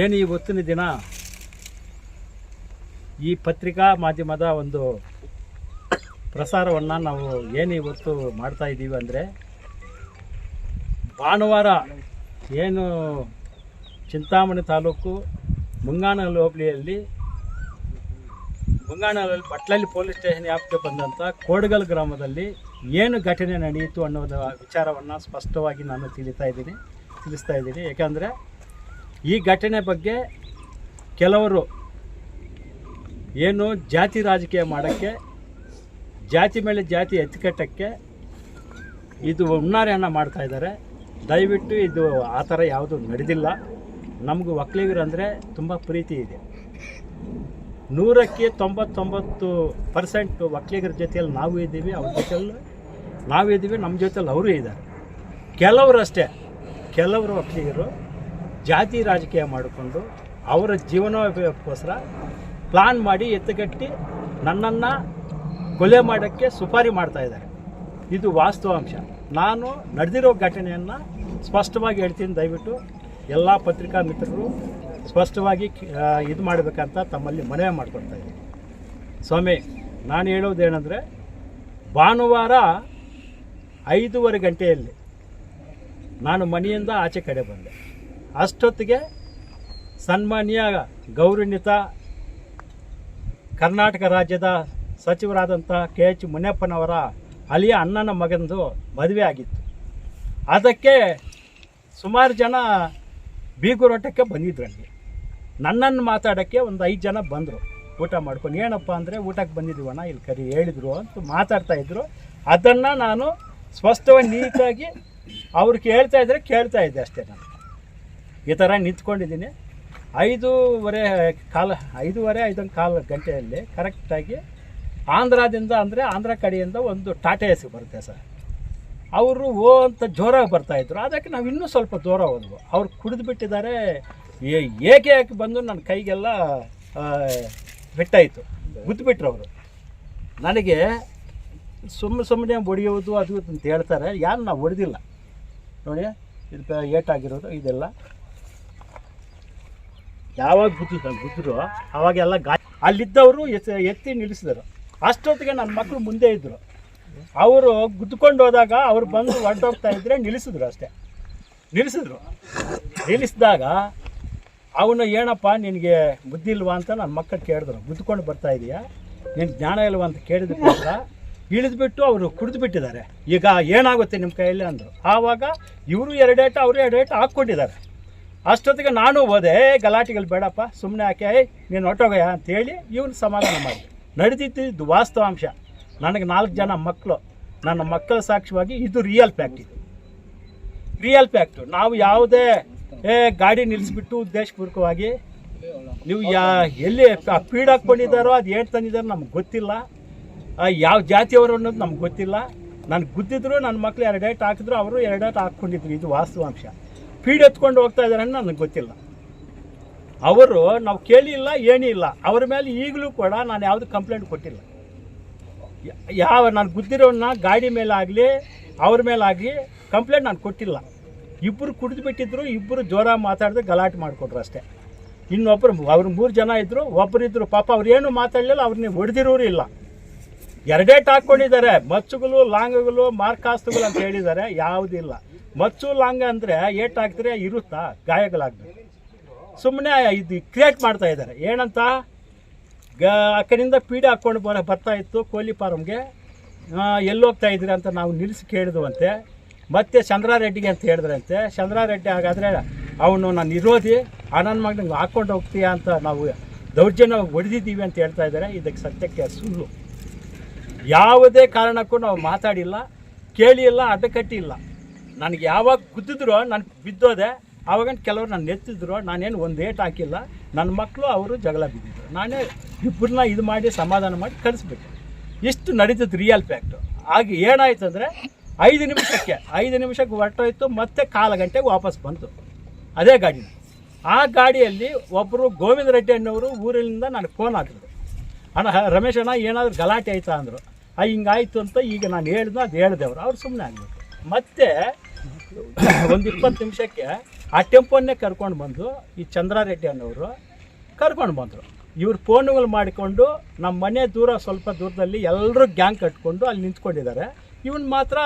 ಏನು ಇವತ್ತಿನ ದಿನ? ಈ ಪತ್ರಿಕಾ ಮಾಧ್ಯಮದ ಒಂದು ಪ್ರಸಾರವನ್ನು ನಾವು ಏನು ಇವತ್ತು ಮಾಡ್ತಾ ಇದ್ದೀವಿ ಅಂದರೆ, ಭಾನುವಾರ ಏನು ಚಿಂತಾಮಣಿ ತಾಲೂಕು ಮುಂಗಾನಲ್ಲಿ ಹೋಬಳಿಯಲ್ಲಿ ಮುಂಗಾನಲ್ಲಿ ಬಟ್ಲಲ್ಲಿ ಪೊಲೀಸ್ ಸ್ಟೇಷನ್ ವ್ಯಾಪ್ತಿಗೆ ಬಂದಂಥ ಕೋಡಗಲ್ ಗ್ರಾಮದಲ್ಲಿ ಏನು ಘಟನೆ ನಡೆಯಿತು ಅನ್ನೋದ ವಿಚಾರವನ್ನು ಸ್ಪಷ್ಟವಾಗಿ ನಾನು ತಿಳಿತಾ ಇದ್ದೀನಿ, ತಿಳಿಸ್ತಾ ಇದ್ದೀನಿ. ಯಾಕಂದರೆ ಈ ಘಟನೆ ಬಗ್ಗೆ ಕೆಲವರು ಏನು ಜಾತಿ ರಾಜಕೀಯ ಮಾಡೋಕ್ಕೆ, ಜಾತಿ ಮೇಲೆ ಜಾತಿ ಎತ್ತಿಕಟ್ಟಕ್ಕೆ ಇದು ಹುನ್ನಾರೆಯನ್ನು ಮಾಡ್ತಾ ಇದ್ದಾರೆ. ದಯವಿಟ್ಟು ಇದು ಆ ಥರ ಯಾವುದು ನಡೆದಿಲ್ಲ. ನಮಗೂ ಒಕ್ಕಲಿಗರಂದರೆ ತುಂಬ ಪ್ರೀತಿ ಇದೆ. ನೂರಕ್ಕೆ ತೊಂಬತ್ತೊಂಬತ್ತು ಪರ್ಸೆಂಟ್ ಒಕ್ಕಲಿಗರ ಜೊತೆಯಲ್ಲಿ ನಾವು ಇದ್ದೀವಿ, ಅವ್ರ ಜೊತೆಯಲ್ಲಿ ನಾವು ಇದ್ದೀವಿ ನಮ್ಮ ಜೊತೆಯಲ್ಲಿ ಅವರು ಇದ್ದಾರೆ. ಕೆಲವರು ಅಷ್ಟೇ ಕೆಲವರು ಒಕ್ಕಲಿಗರು ಜಾತಿ ರಾಜಕೀಯ ಮಾಡಿಕೊಂಡು ಅವರ ಜೀವನೋಪಯೋಗಕ್ಕೋಸ್ಕರ ಪ್ಲಾನ್ ಮಾಡಿ ಎತ್ತುಗಟ್ಟಿ ನನ್ನನ್ನು ಕೊಲೆ ಮಾಡೋಕ್ಕೆ ಸುಪಾರಿ ಮಾಡ್ತಾ ಇದ್ದಾರೆ. ಇದು ವಾಸ್ತವಾಂಶ ನಾನು ನಡೆದಿರೋ ಘಟನೆಯನ್ನು ಸ್ಪಷ್ಟವಾಗಿ ಹೇಳ್ತೀನಿ. ದಯವಿಟ್ಟು ಎಲ್ಲ ಪತ್ರಿಕಾ ಮಿತ್ರರು ಸ್ಪಷ್ಟವಾಗಿ ಇದು ಮಾಡಬೇಕಂತ ತಮ್ಮಲ್ಲಿ ಮನವಿ ಮಾಡ್ಕೊಳ್ತಾ ಇದ್ದೀನಿ. ಸ್ವಾಮಿ, ನಾನು ಹೇಳೋದೇನೆಂದರೆ, ಭಾನುವಾರ ಐದೂವರೆ ಗಂಟೆಯಲ್ಲಿ ನಾನು ಮನೆಯಿಂದ ಆಚೆ ಕಡೆ ಬಂದೆ. ಅಷ್ಟೊತ್ತಿಗೆ ಸನ್ಮಾನ್ಯ ಗೌರವಾನ್ವಿತ ಕರ್ನಾಟಕ ರಾಜ್ಯದ ಸಚಿವರಾದಂಥ ಕೆ ಎಚ್ ಮುನಿಯಪ್ಪನವರ ಅಲಿಯ ಅಣ್ಣನ ಮಗನದು ಮದುವೆ ಆಗಿತ್ತು. ಅದಕ್ಕೆ ಸುಮಾರು ಜನ ಬೀಗುರೋಟಕ್ಕೆ ಬಂದಿದ್ರು ಅಲ್ಲಿ. ನನ್ನನ್ನು ಮಾತಾಡೋಕ್ಕೆ ಒಂದು ಐದು ಜನ ಬಂದರು. ಊಟ ಮಾಡ್ಕೊಂಡು, ಏನಪ್ಪ ಅಂದರೆ ಊಟಕ್ಕೆ ಬಂದಿದ್ದೀವಣ್ಣ ಇಲ್ಲಿ ಕರಿ ಹೇಳಿದರು ಅಂತ ಮಾತಾಡ್ತಾ ಇದ್ರು. ಅದನ್ನು ನಾನು ಸ್ಪಷ್ಟವಾಗಿ ನೀಟಾಗಿ ಅವ್ರು ಕೇಳ್ತಾ ಇದ್ದರೆ ಕೇಳ್ತಾ ಇದ್ದೆ ಅಷ್ಟೇ ನಾನು. ಈ ಥರ ನಿಂತ್ಕೊಂಡಿದ್ದೀನಿ. ಐದೂವರೆ ಕಾಲ, ಐದೂವರೆ, ಐದೊಂದು ಕಾಲು ಗಂಟೆಯಲ್ಲಿ ಕರೆಕ್ಟಾಗಿ ಆಂಧ್ರದಿಂದ ಅಂದರೆ ಆಂಧ್ರ ಕಡೆಯಿಂದ ಒಂದು ಟಾಟಾ ಎಸಿ ಬರುತ್ತೆ ಸರ್. ಅವರು ಓ ಅಂತ ಜೋರಾಗಿ ಬರ್ತಾಯಿದ್ರು ಅದಕ್ಕೆ ನಾವು ಇನ್ನೂ ಸ್ವಲ್ಪ ದೂರ ಹೋದ್ವು. ಅವ್ರು ಕುಡಿದು ಬಿಟ್ಟಿದ್ದಾರೆ. ಏಕೆ ಯಾಕೆ ಬಂದು ನನ್ನ ಕೈಗೆಲ್ಲ ಬೆಟ್ಟಾಯಿತು. ಗುದ್ದುಬಿಟ್ರು ಅವರು. ನನಗೆ ಸುಮ್ಮನೆ ಸುಮ್ಮನೆ ಹೊಡೆಯೋದು ಅದು ಅಂತ ಹೇಳ್ತಾರೆ. ಯಾರು ನಾವು ಹೊಡೆದಿಲ್ಲ. ನೋಡಿ, ಇದು ಏಟಾಗಿರೋದು, ಇದೆಲ್ಲ. ಯಾವಾಗ ಗುದ್ದು ಗುದ್ದರು ಅವಾಗೆಲ್ಲ ಗಾ ಅಲ್ಲಿದ್ದವರು ಎತ್ತ ಎತ್ತಿ ನಿಲ್ಲಿಸಿದರು. ಅಷ್ಟೊತ್ತಿಗೆ ನನ್ನ ಮಕ್ಕಳು ಮುಂದೆ ಇದ್ದರು ಅವರು ಗುದ್ದುಕೊಂಡು ಹೋದಾಗ ಅವ್ರು ಬಂದು ಹೊರಟೋಗ್ತಾ ಇದ್ರೆ ನಿಲ್ಲಿಸಿದ್ರು ಅಷ್ಟೇ. ನಿಲ್ಲಿಸಿದ್ರು. ನಿಲ್ಲಿಸಿದಾಗ ಅವನು ಏನಪ್ಪ, ನಿನಗೆ ಬುದ್ಧಿ ಇಲ್ವಾ ಅಂತ ನನ್ನ ಮಕ್ಕಳು ಕೇಳಿದ್ರು. ಗುದ್ದುಕೊಂಡು ಬರ್ತಾ ಇದೆಯಾ? ನಿನ್ನ ಜ್ಞಾನ ಇಲ್ವಾ ಅಂತ ಕೇಳಿದ ಇಳಿದ್ಬಿಟ್ಟು ಅವರು ಕುಡಿದು ಬಿಟ್ಟಿದ್ದಾರೆ ಈಗ ಏನಾಗುತ್ತೆ ನಿಮ್ಮ ಕೈಯಲ್ಲಿ ಅಂದರು. ಆವಾಗ ಇವರು ಎರಡೇಟ ಅವರು ಎರಡೇಟ ಹಾಕ್ಕೊಂಡಿದ್ದಾರೆ. ಅಷ್ಟೊತ್ತಿಗೆ ನಾನು ಹೋದೆ "ಏ, ಗಲಾಟೆಗಳು ಬೇಡಪ್ಪ ಸುಮ್ಮನೆ ಹಾಕಿ ನೀನು ಹೊಟ್ಟೋಗಯ್ಯ ಅಂತೇಳಿ ಇವನು ಸಮಾಧಾನ ಮಾಡಿ ನಡೆದಿದ್ದು ವಾಸ್ತವಾಂಶ. ನನಗೆ ನಾಲ್ಕು ಜನ ಮಕ್ಕಳು ನನ್ನ ಮಕ್ಕಳ ಸಾಕ್ಷಿಯಾಗಿ ಇದು ರಿಯಲ್ ಫ್ಯಾಕ್ಟ್ ಇದು. ರಿಯಲ್ ಫ್ಯಾಕ್ಟು ನಾವು ಯಾವುದೇ ಏ ಗಾಡಿ ನಿಲ್ಲಿಸ್ಬಿಟ್ಟು ಉದ್ದೇಶಪೂರ್ವಕವಾಗಿ ನೀವು ಯಾ ಎಲ್ಲಿ ಪೀಡ್ ಹಾಕ್ಕೊಂಡಿದ್ದಾರೋ ಅದು ಏನು ತಂದಿದ್ದಾರೋ ನಮ್ಗೆ ಗೊತ್ತಿಲ್ಲ. ಯಾವ ಜಾತಿಯವರು ಅನ್ನೋದು ನಮ್ಗೆ ಗೊತ್ತಿಲ್ಲ. ನಾನು ಗುದ್ದಿದ್ರು ನನ್ನ ಮಕ್ಕಳು ಎರಡು ಹಾಕಿದ್ರು ಅವರು ಎರಡು ಏಟ್ ಹಾಕ್ಕೊಂಡಿದ್ರು. ಇದು ವಾಸ್ತವಾಂಶ. ಫೀಡ್ ಎತ್ಕೊಂಡು ಹೋಗ್ತಾ ಇದ್ದಾರೆ ಅನ್ನೋ ನನಗೆ ಗೊತ್ತಿಲ್ಲ. ಅವರು ನಾವು ಕೇಳಿಲ್ಲ, ಏನಿಲ್ಲ, ಅವ್ರ ಮೇಲೆ ಈಗಲೂ ಕೂಡ ನಾನು ಯಾವುದು ಕಂಪ್ಲೇಂಟ್ ಕೊಟ್ಟಿಲ್ಲ. ಯಾವ ನಾನು ಗುದ್ದಿರೋನ್ನ ಗಾಡಿ ಮೇಲೆ ಆಗಲಿ ಅವ್ರ ಮೇಲೆ ಆಗಲಿ ಕಂಪ್ಲೇಂಟ್ ನಾನು ಕೊಟ್ಟಿಲ್ಲ. ಇಬ್ಬರು ಕುಡಿದು ಬಿಟ್ಟಿದ್ರು ಇಬ್ಬರು ಜ್ವರ ಮಾತಾಡಿದ್ರೆ ಗಲಾಟೆ ಮಾಡಿಕೊಟ್ರು ಅಷ್ಟೇ. ಇನ್ನೊಬ್ಬರು ಅವ್ರು ಮೂರು ಜನ ಇದ್ದರು ಒಬ್ಬರಿದ್ದರು ಪಾಪ ಅವ್ರು ಏನು ಮಾತಾಡಲಿಲ್ಲ ಅವ್ರನ್ನ ಹೊಡೆದಿರೋರು ಇಲ್ಲ. ಎರಡೇಟ್ ಹಾಕೊಂಡಿದ್ದಾರೆ ಮಚ್ಚುಗಳು, ಲಾಂಗ್ಗಳು, ಮಾರ್ಕಾಸ್ತುಗಳು ಅಂತ ಹೇಳಿದ್ದಾರೆ. ಯಾವುದಿಲ್ಲ. ಮಚ್ಚು, ಲಾಂಗ ಅಂದರೆ ಏಟ್ ಹಾಕಿದ್ರೆ ಇರುತ್ತಾ? ಗಾಯಗಳಾಗ್ಬೇಕು. ಸುಮ್ಮನೆ ಇದು ಕ್ರಿಯೇಟ್ ಮಾಡ್ತಾ ಇದ್ದಾರೆ. ಏನಂತ? ಗ ಕಡೆಯಿಂದ ಪೀಡೆ ಹಾಕ್ಕೊಂಡು ಬರ, ಬರ್ತಾ ಇತ್ತು. ಕೋಳಿ ಫಾರಮ್ಗೆ ಎಲ್ಲೋಗ್ತಾ ಇದ್ದೀರಿ ಅಂತ ನಾವು ನಿಲ್ಲಿಸಿ ಕೇಳಿದ್ವಂತೆ. ಮತ್ತೆ ಚಂದ್ರಾರೆಡ್ಡಿಗೆ ಅಂತ ಹೇಳಿದ್ರಂತೆ. ಚಂದ್ರಾರೆಡ್ಡಿ ಹಾಗಾದರೆ ಅವನು ನಾನು ವಿರೋಧಿ. ಆನಂದ ಮಗನಿಗೆ ಹಾಕ್ಕೊಂಡು ಹೋಗ್ತೀಯಾ ಅಂತ ನಾವು ದೌರ್ಜನ್ಯ ಹೊಡೆದಿದ್ದೀವಿ ಅಂತ ಹೇಳ್ತಾ ಇದ್ದಾರೆ. ಇದಕ್ಕೆ ಸತ್ಯಕ್ಕೆ ಸುಳ್ಳು. ಯಾವುದೇ ಕಾರಣಕ್ಕೂ ನಾವು ಮಾತಾಡಿಲ್ಲ, ಕೇಳಿಲ್ಲ ಅಡ್ಡಕಟ್ಟಿಲ್ಲ ನನಗೆ ಯಾವಾಗ ಗುದ್ದಿದ್ರು ನಾನು ಬಿದ್ದೋದೆ ಆವಾಗ ಕೆಲವರು ನಾನು ನೆತ್ತಿದ್ರು, ನಾನೇನು ಒಂದು ಏಟ್ ಹಾಕಿಲ್ಲ. ನನ್ನ ಮಕ್ಕಳು ಅವರು ಜಗಳ ಬಿದ್ದಿದ್ರು. ನಾನೇ ಇಬ್ಬರನ್ನ ಇದು ಮಾಡಿ, ಸಮಾಧಾನ ಮಾಡಿ ಕಳಿಸ್ಬಿಟ್ಟೆ. ಇಷ್ಟು ನಡೀತದೆ ರಿಯಲ್ ಫ್ಯಾಕ್ಟು ಹಾಗೆ ಏನಾಯ್ತು ಅಂದರೆ ಐದು ನಿಮಿಷಕ್ಕೆ ಐದು ನಿಮಿಷಕ್ಕೆ ಹೊರಟೋಯ್ತು, ಮತ್ತೆ ಕಾಲು ಗಂಟೆಗೆ ವಾಪಸ್ ಬಂತು. ಅದೇ ಗಾಡಿನ. ಆ ಗಾಡಿಯಲ್ಲಿ ಒಬ್ಬರು ಗೋವಿಂದ ರೆಡ್ಡಿ ಅಣ್ಣವರು ಊರಿನಿಂದ ನನಗೆ ಫೋನ್ ಹಾಕಿದ್ರು. ಅಣ್ಣ ರಮೇಶ್ ಅಣ್ಣ ಏನಾದರೂ ಗಲಾಟೆ ಆಯ್ತಾ ಅಂದರು. ಹಿಂಗಾಯ್ತು ಅಂತ ಈಗ ನಾನು ಹೇಳ್ದೆ ಅದು ಹೇಳ್ದೆ ಅವರು ಸುಮ್ಮನೆ ಆಗಬೇಕು. ಮತ್ತೆ ಒಂದು ಇಪ್ಪತ್ತು ನಿಮಿಷಕ್ಕೆ ಆ ಟೆಂಪೋನ್ನೇ ಕರ್ಕೊಂಡು ಬಂದು ಈ ಚಂದ್ರಾರೆಡ್ಡಿ ಅನ್ನೋರು ಕರ್ಕೊಂಡು ಬಂದರು. ಇವ್ರು ಫೋನುಗಳು ಮಾಡಿಕೊಂಡು ನಮ್ಮ ಮನೆ ದೂರ ಸ್ವಲ್ಪ ದೂರದಲ್ಲಿ ಎಲ್ಲರೂ ಗ್ಯಾಂಗ್ ಕಟ್ಕೊಂಡು ಅಲ್ಲಿ ನಿಂತ್ಕೊಂಡಿದ್ದಾರೆ. ಇವನ್ ಮಾತ್ರ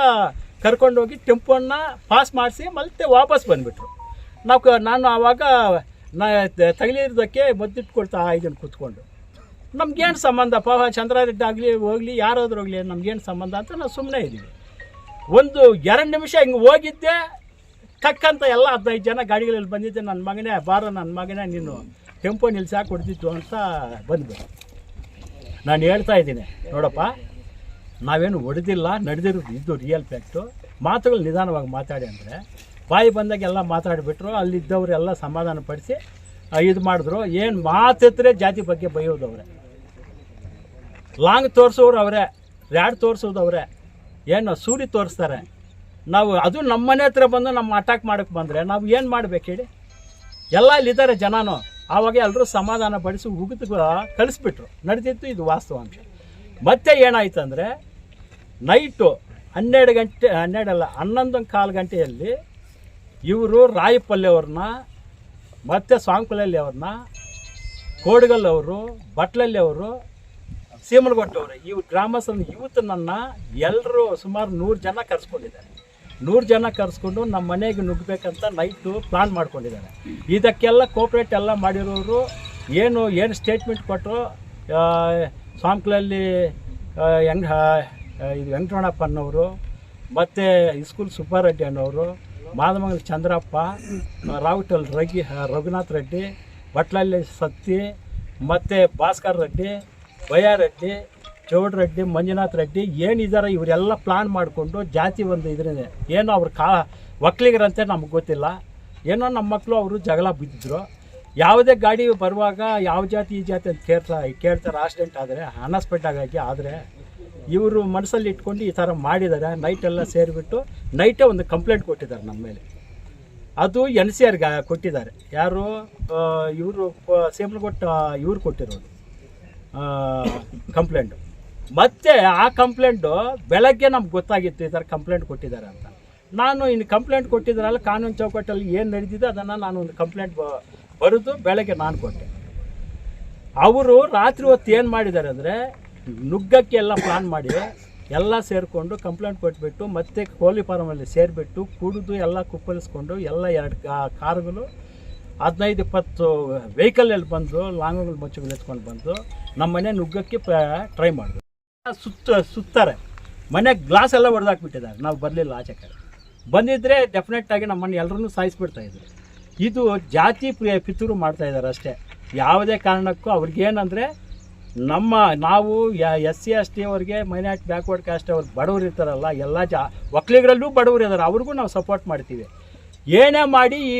ಕರ್ಕೊಂಡೋಗಿ ಟೆಂಪೋನ ಪಾಸ್ ಮಾಡಿಸಿ ಮತ್ತೆ ವಾಪಸ್ ಬಂದುಬಿಟ್ರು. ನಾವು ನಾನು ಆವಾಗ ನಾ ತಗಲಿರೋದಕ್ಕೆ ಮದ್ದಿಟ್ಕೊಳ್ತಾ ಇದನ್ನು ಕೂತ್ಕೊಂಡು. ನಮ್ಗೇನು ಸಂಬಂಧಪ್ಪ ಚಂದ್ರಾರೆಡ್ಡಿ ಆಗಲಿ, ಹೋಗಲಿ, ಯಾರಾದ್ರೂ ಹೋಗಲಿ, ನಮ್ಗೇನು ಸಂಬಂಧ ಅಂತ ನಾವು ಸುಮ್ಮನೆ ಇದ್ದೀವಿ. ಒಂದು ಎರಡು ನಿಮಿಷ ಹಿಂಗೆ ಹೋಗಿದ್ದೆ ಟಕ್ಕಂತ ಎಲ್ಲ ಹದಿನೈದು ಜನ ಗಾಡಿಗಳಲ್ಲಿ ಬಂದಿದ್ದೆ. ನನ್ನ ಮಗನೇ, ಬಾರ ನನ್ನ ಮಗನೇ, ನೀನು ಟೆಂಪೋ ನಿಲ್ಸಾಕ್ ಕೊಡ್ತಿತ್ತು ಅಂತ ಬಂದ್ಬಿಟ್ಟು ನಾನು ಹೇಳ್ತಾ ಇದ್ದೀನಿ, ನೋಡಪ್ಪ, ನಾವೇನು ಹೊಡೆದಿಲ್ಲ, ನಡೆದಿರೋದು ಇದು ರಿಯಲ್ ಫ್ಯಾಕ್ಟು ಮಾತುಗಳು ನಿಧಾನವಾಗಿ ಮಾತಾಡಿ ಅಂದರೆ, ಬಾಯಿ ಬಂದಾಗೆಲ್ಲ ಮಾತಾಡಿಬಿಟ್ರು, ಅಲ್ಲಿದ್ದವರೆಲ್ಲ ಸಮಾಧಾನ ಪಡಿಸಿ ಇದು ಮಾಡಿದ್ರು. ಏನು ಮಾತಿದ್ರೆ ಜಾತಿ ಬಗ್ಗೆ ಬೈಯೋದವ್ರೆ. ಲಾಂಗ್ ತೋರಿಸೋರು ಅವರೇ, ರ್ಯಾಡ್ ತೋರಿಸೋದು ಅವರೇ. ಏನು ಸೂರಿ ತೋರಿಸ್ತಾರೆ? ನಾವು ಅದು ನಮ್ಮ ಮನೆ ಹತ್ರ ಬಂದು ನಮ್ಮ ಅಟ್ಯಾಕ್ ಮಾಡೋಕ್ಕೆ ಬಂದರೆ ನಾವು ಏನು ಮಾಡ್ಬೇಕು ಹೇಳಿ? ಎಲ್ಲ ಇಲ್ಲಿದ್ದಾರೆ ಜನನು. ಆವಾಗ ಎಲ್ಲರೂ ಸಮಾಧಾನ ಪಡಿಸಿ ಉಗಿದು ಕಳಿಸ್ಬಿಟ್ರು. ನಡೆದಿತ್ತು ಇದು ವಾಸ್ತವಾಂಶ ಮತ್ತೆ ಏನಾಯ್ತು ಅಂದರೆ, ನೈಟು ಹನ್ನೆರಡು ಗಂಟೆ ಹನ್ನೆರಡಲ್ಲ ಹನ್ನೊಂದು ಕಾಲು ಗಂಟೆಯಲ್ಲಿ ಇವರು ರಾಯಪಲ್ಲೆ ಅವ್ರನ್ನ, ಮತ್ತು ಸ್ವಾಂಕುಲಲ್ಲಿ ಅವ್ರನ್ನ, ಕೋಡ್ಗಲ್ ಅವರು, ಬಟ್ಲಲ್ಲಿ ಅವರು ಸೀಮನಗೊಟ್ಟವರು ಇವ್ ಗ್ರಾಮಸ್ಥರ ಯೂತ್ನನ್ನು ಎಲ್ಲರೂ ಸುಮಾರು ನೂರು ಜನ ಕರೆಸ್ಕೊಂಡಿದ್ದಾರೆ. ನೂರು ಜನ ಕರೆಸ್ಕೊಂಡು ನಮ್ಮ ಮನೆಗೆ ನುಗ್ಗಬೇಕಂತ ನೈಟು ಪ್ಲಾನ್ ಮಾಡ್ಕೊಂಡಿದ್ದಾರೆ. ಇದಕ್ಕೆಲ್ಲ ಕೋಪ್ರೇಟ್ ಎಲ್ಲ ಮಾಡಿರೋರು ಏನು ಏನು ಸ್ಟೇಟ್ಮೆಂಟ್ ಕೊಟ್ಟರು ಸಾಂಕ್ಲಲ್ಲಿ ಹೆಂಗ್ ಇದು ವೆಂಕಟರಮಣಪ್ಪ ಅನ್ನೋರು, ಮತ್ತು ಇಸ್ಕೂಲ್ ಸುಬ್ಬಾರೆಡ್ಡಿ ಅನ್ನೋರು, ಮಾದಮಂಗಲ ಚಂದ್ರಪ್ಪ, ರಾವುಟಲ್ ರಗಿ ರಘುನಾಥ್ ರೆಡ್ಡಿ ಬಟ್ಲಲ್ಲಿ ಸತ್ತಿ, ಮತ್ತು ಭಾಸ್ಕರ್ ರೆಡ್ಡಿ ಬಯ್ಯಾರೆಡ್ಡಿ ಚೌಡ್ ರೆಡ್ಡಿ ಮಂಜುನಾಥ್ ರೆಡ್ಡಿ ಏನಿದ್ದಾರೆ ಇವರೆಲ್ಲ ಪ್ಲಾನ್ ಮಾಡಿಕೊಂಡು ಜಾತಿ ಒಂದು ಇದ್ರೇ ಏನೋ ಅವ್ರ ಕಾ, ಒಕ್ಲಿಗರಂತೆ ನಮ್ಗೆ ಗೊತ್ತಿಲ್ಲ. ಏನೋ ನಮ್ಮ ಮಕ್ಕಳು ಅವರು ಜಗಳ ಬಿದ್ದಿದ್ರು. ಯಾವುದೇ ಗಾಡಿ ಬರುವಾಗ ಯಾವ ಜಾತಿ, ಈ ಜಾತಿ ಅಂತ ಕೇಳ್ತಾ, ಕೇಳ್ತಾರೆ ಆಕ್ಸಿಡೆಂಟ್ ಆದರೆ ಆಗಿ ಆದರೆ ಇವರು ಮನಸ್ಸಲ್ಲಿ ಇಟ್ಕೊಂಡು ಈ ಥರ ಮಾಡಿದ್ದಾರೆ. ನೈಟೆಲ್ಲ ಸೇರಿಬಿಟ್ಟು ನೈಟೇ ಒಂದು ಕಂಪ್ಲೇಂಟ್ ಕೊಟ್ಟಿದ್ದಾರೆ ನಮ್ಮ ಮೇಲೆ. ಅದು ಎನ್ ಸಿ ಆರ್ಗೆ ಕೊಟ್ಟಿದ್ದಾರೆ. ಯಾರು ಇವರು ಸೇಮ್ಲಗೊಟ್ಟ ಇವ್ರು ಕೊಟ್ಟಿರೋದು. ಕಂಪ್ಲೇಂಟು ಮತ್ತೆ ಆ ಕಂಪ್ಲೇಂಟು ಬೆಳಗ್ಗೆ ನಮ್ಗೆ ಗೊತ್ತಾಗಿತ್ತು, ಈ ಥರ ಕಂಪ್ಲೇಂಟ್ ಕೊಟ್ಟಿದ್ದಾರೆ ಅಂತ. ನಾನು ಇನ್ನು ಕಂಪ್ಲೇಂಟ್ ಕೊಟ್ಟಿದ್ದಾರಲ್ಲ ಕಾನೂನು ಚೌಕಟ್ಟಲ್ಲಿ ಏನು ನಡೆದಿದೆ ಅದನ್ನು ನಾನು ಒಂದು ಕಂಪ್ಲೇಂಟ್ ಬರೆದು ಬೆಳಗ್ಗೆ ನಾನು ಕೊಟ್ಟೆ. ಅವರು ರಾತ್ರಿ ಹೊತ್ತು ಏನು ಮಾಡಿದ್ದಾರೆ ಅಂದರೆ, ನುಗ್ಗಕ್ಕೆ ಎಲ್ಲ ಪ್ಲಾನ್ ಮಾಡಿ, ಎಲ್ಲ ಸೇರಿಕೊಂಡು ಕಂಪ್ಲೇಂಟ್ ಕೊಟ್ಬಿಟ್ಟು, ಮತ್ತೆ ಕೋಳಿ ಫಾರಮಲ್ಲಿ ಸೇರಿಬಿಟ್ಟು, ಕುಡಿದು ಎಲ್ಲ ಕುಪ್ಪಲಿಸ್ಕೊಂಡು ಎಲ್ಲ ಎರಡು ಕಾರುಗಳು ಹದಿನೈದು ಇಪ್ಪತ್ತು ವೆಹಿಕಲಲ್ಲಿ ಬಂದು ಲಾಂಗ್ಗಳು ಮಚ್ಚುಗಳು ಎತ್ಕೊಂಡು ಬಂದು, ನಮ್ಮ ಮನೆ ನುಗ್ಗಕ್ಕೆ ಟ್ರೈ ಮಾಡಿದ್ರು. ಸುತ್ತ, ಸುತ್ತಾರೆ. ಮನೆ ಗ್ಲಾಸ್ ಎಲ್ಲ ಹೊಡೆದಾಕ್ಬಿಟ್ಟಿದ್ದಾರೆ ನಾವು ಬರಲಿಲ್ಲ ಆಚೆ ಕಡೆ. ಬಂದಿದ್ದರೆ ಡೆಫಿನೆಟ್ ಆಗಿ ನಮ್ಮನ್ನು ಎಲ್ಲರನ್ನೂ ಸಾಯಿಸ್ಬಿಡ್ತಾಯಿದ್ರು ಇದು ಜಾತಿ ಪ್ರಿಯ ಪಿತೂರು ಮಾಡ್ತಾಯಿದ್ದಾರೆ ಅಷ್ಟೇ. ಯಾವುದೇ ಕಾರಣಕ್ಕೂ ಅವ್ರಿಗೇನಂದರೆ, ನಮ್ಮ, ನಾವು ಎಸ್ ಸಿ ಎಸ್ ಟಿ ಅವ್ರಿಗೆ, ಮೈನಾರಿಟಿ, ಬ್ಯಾಕ್ವರ್ಡ್ ಕಾಸ್ಟ್ ಅವ್ರಿಗೆ ಬಡವರು ಇರ್ತಾರಲ್ಲ, ಎಲ್ಲ ಜಾ, ಒಕ್ಕಲಿಗರಲ್ಲೂ ಬಡವರು ಇದ್ದಾರೆ ಅವ್ರಿಗೂ ನಾವು ಸಪೋರ್ಟ್ ಮಾಡ್ತೀವಿ. ಏನೇ ಮಾಡಿ ಈ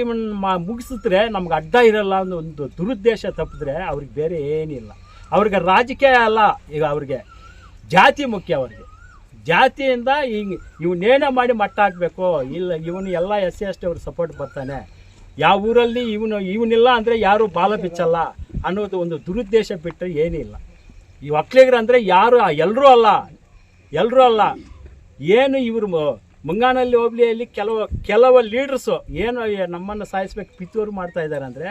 ಮುಗಿಸಿದ್ರೆ ನಮ್ಗೆ ಅಡ್ಡ ಇರಲ್ಲ ಅನ್ನೋ ಒಂದು ದುರುದ್ದೇಶ ತಪ್ಪಿದ್ರೆ ಅವ್ರಿಗೆ ಬೇರೆ ಏನಿಲ್ಲ. ಅವ್ರಿಗೆ ರಾಜಕೀಯ ಅಲ್ಲ ಈಗ ಅವ್ರಿಗೆ. ಜಾತಿ ಮುಖ್ಯ ಅವ್ರಿಗೆ. ಜಾತಿಯಿಂದ ಹಿಂಗೆ ಇವನ್ನೇನೇ ಮಾಡಿ ಮಟ್ಟ ಹಾಕಬೇಕು, ಇಲ್ಲ ಇವನು ಎಲ್ಲ ಎಸ್ ಸಿ, ಎಸ್ ಟಿ ಅವ್ರಿಗೆ ಸಪೋರ್ಟ್ ಬರ್ತಾನೆ. ಯಾವ ಊರಲ್ಲಿ ಇವನು, ಇವನಿಲ್ಲ ಅಂದರೆ ಯಾರು ಬಾಲ ಬಿಚ್ಚಲ್ಲ ಅನ್ನೋದು ಒಂದು ದುರುದ್ದೇಶ ಬಿಟ್ಟರೆ ಏನಿಲ್ಲ. ಈ ಒಕ್ಕಲಿಗರು ಅಂದರೆ ಯಾರು, ಎಲ್ಲರೂ ಅಲ್ಲ. ಎಲ್ಲರೂ ಅಲ್ಲ. ಏನು ಇವರು ಮುಂಗಾನಲ್ಲಿ ಹೋಬಳಿಯಲ್ಲಿ ಕೆಲವು ಕೆಲವು ಲೀಡರ್ಸು ಏನು ನಮ್ಮನ್ನು ಸಾಯಿಸ್ಬೇಕು ಪಿತ್ತೂರು ಮಾಡ್ತಾ ಇದ್ದಾರೆ ಅಂದರೆ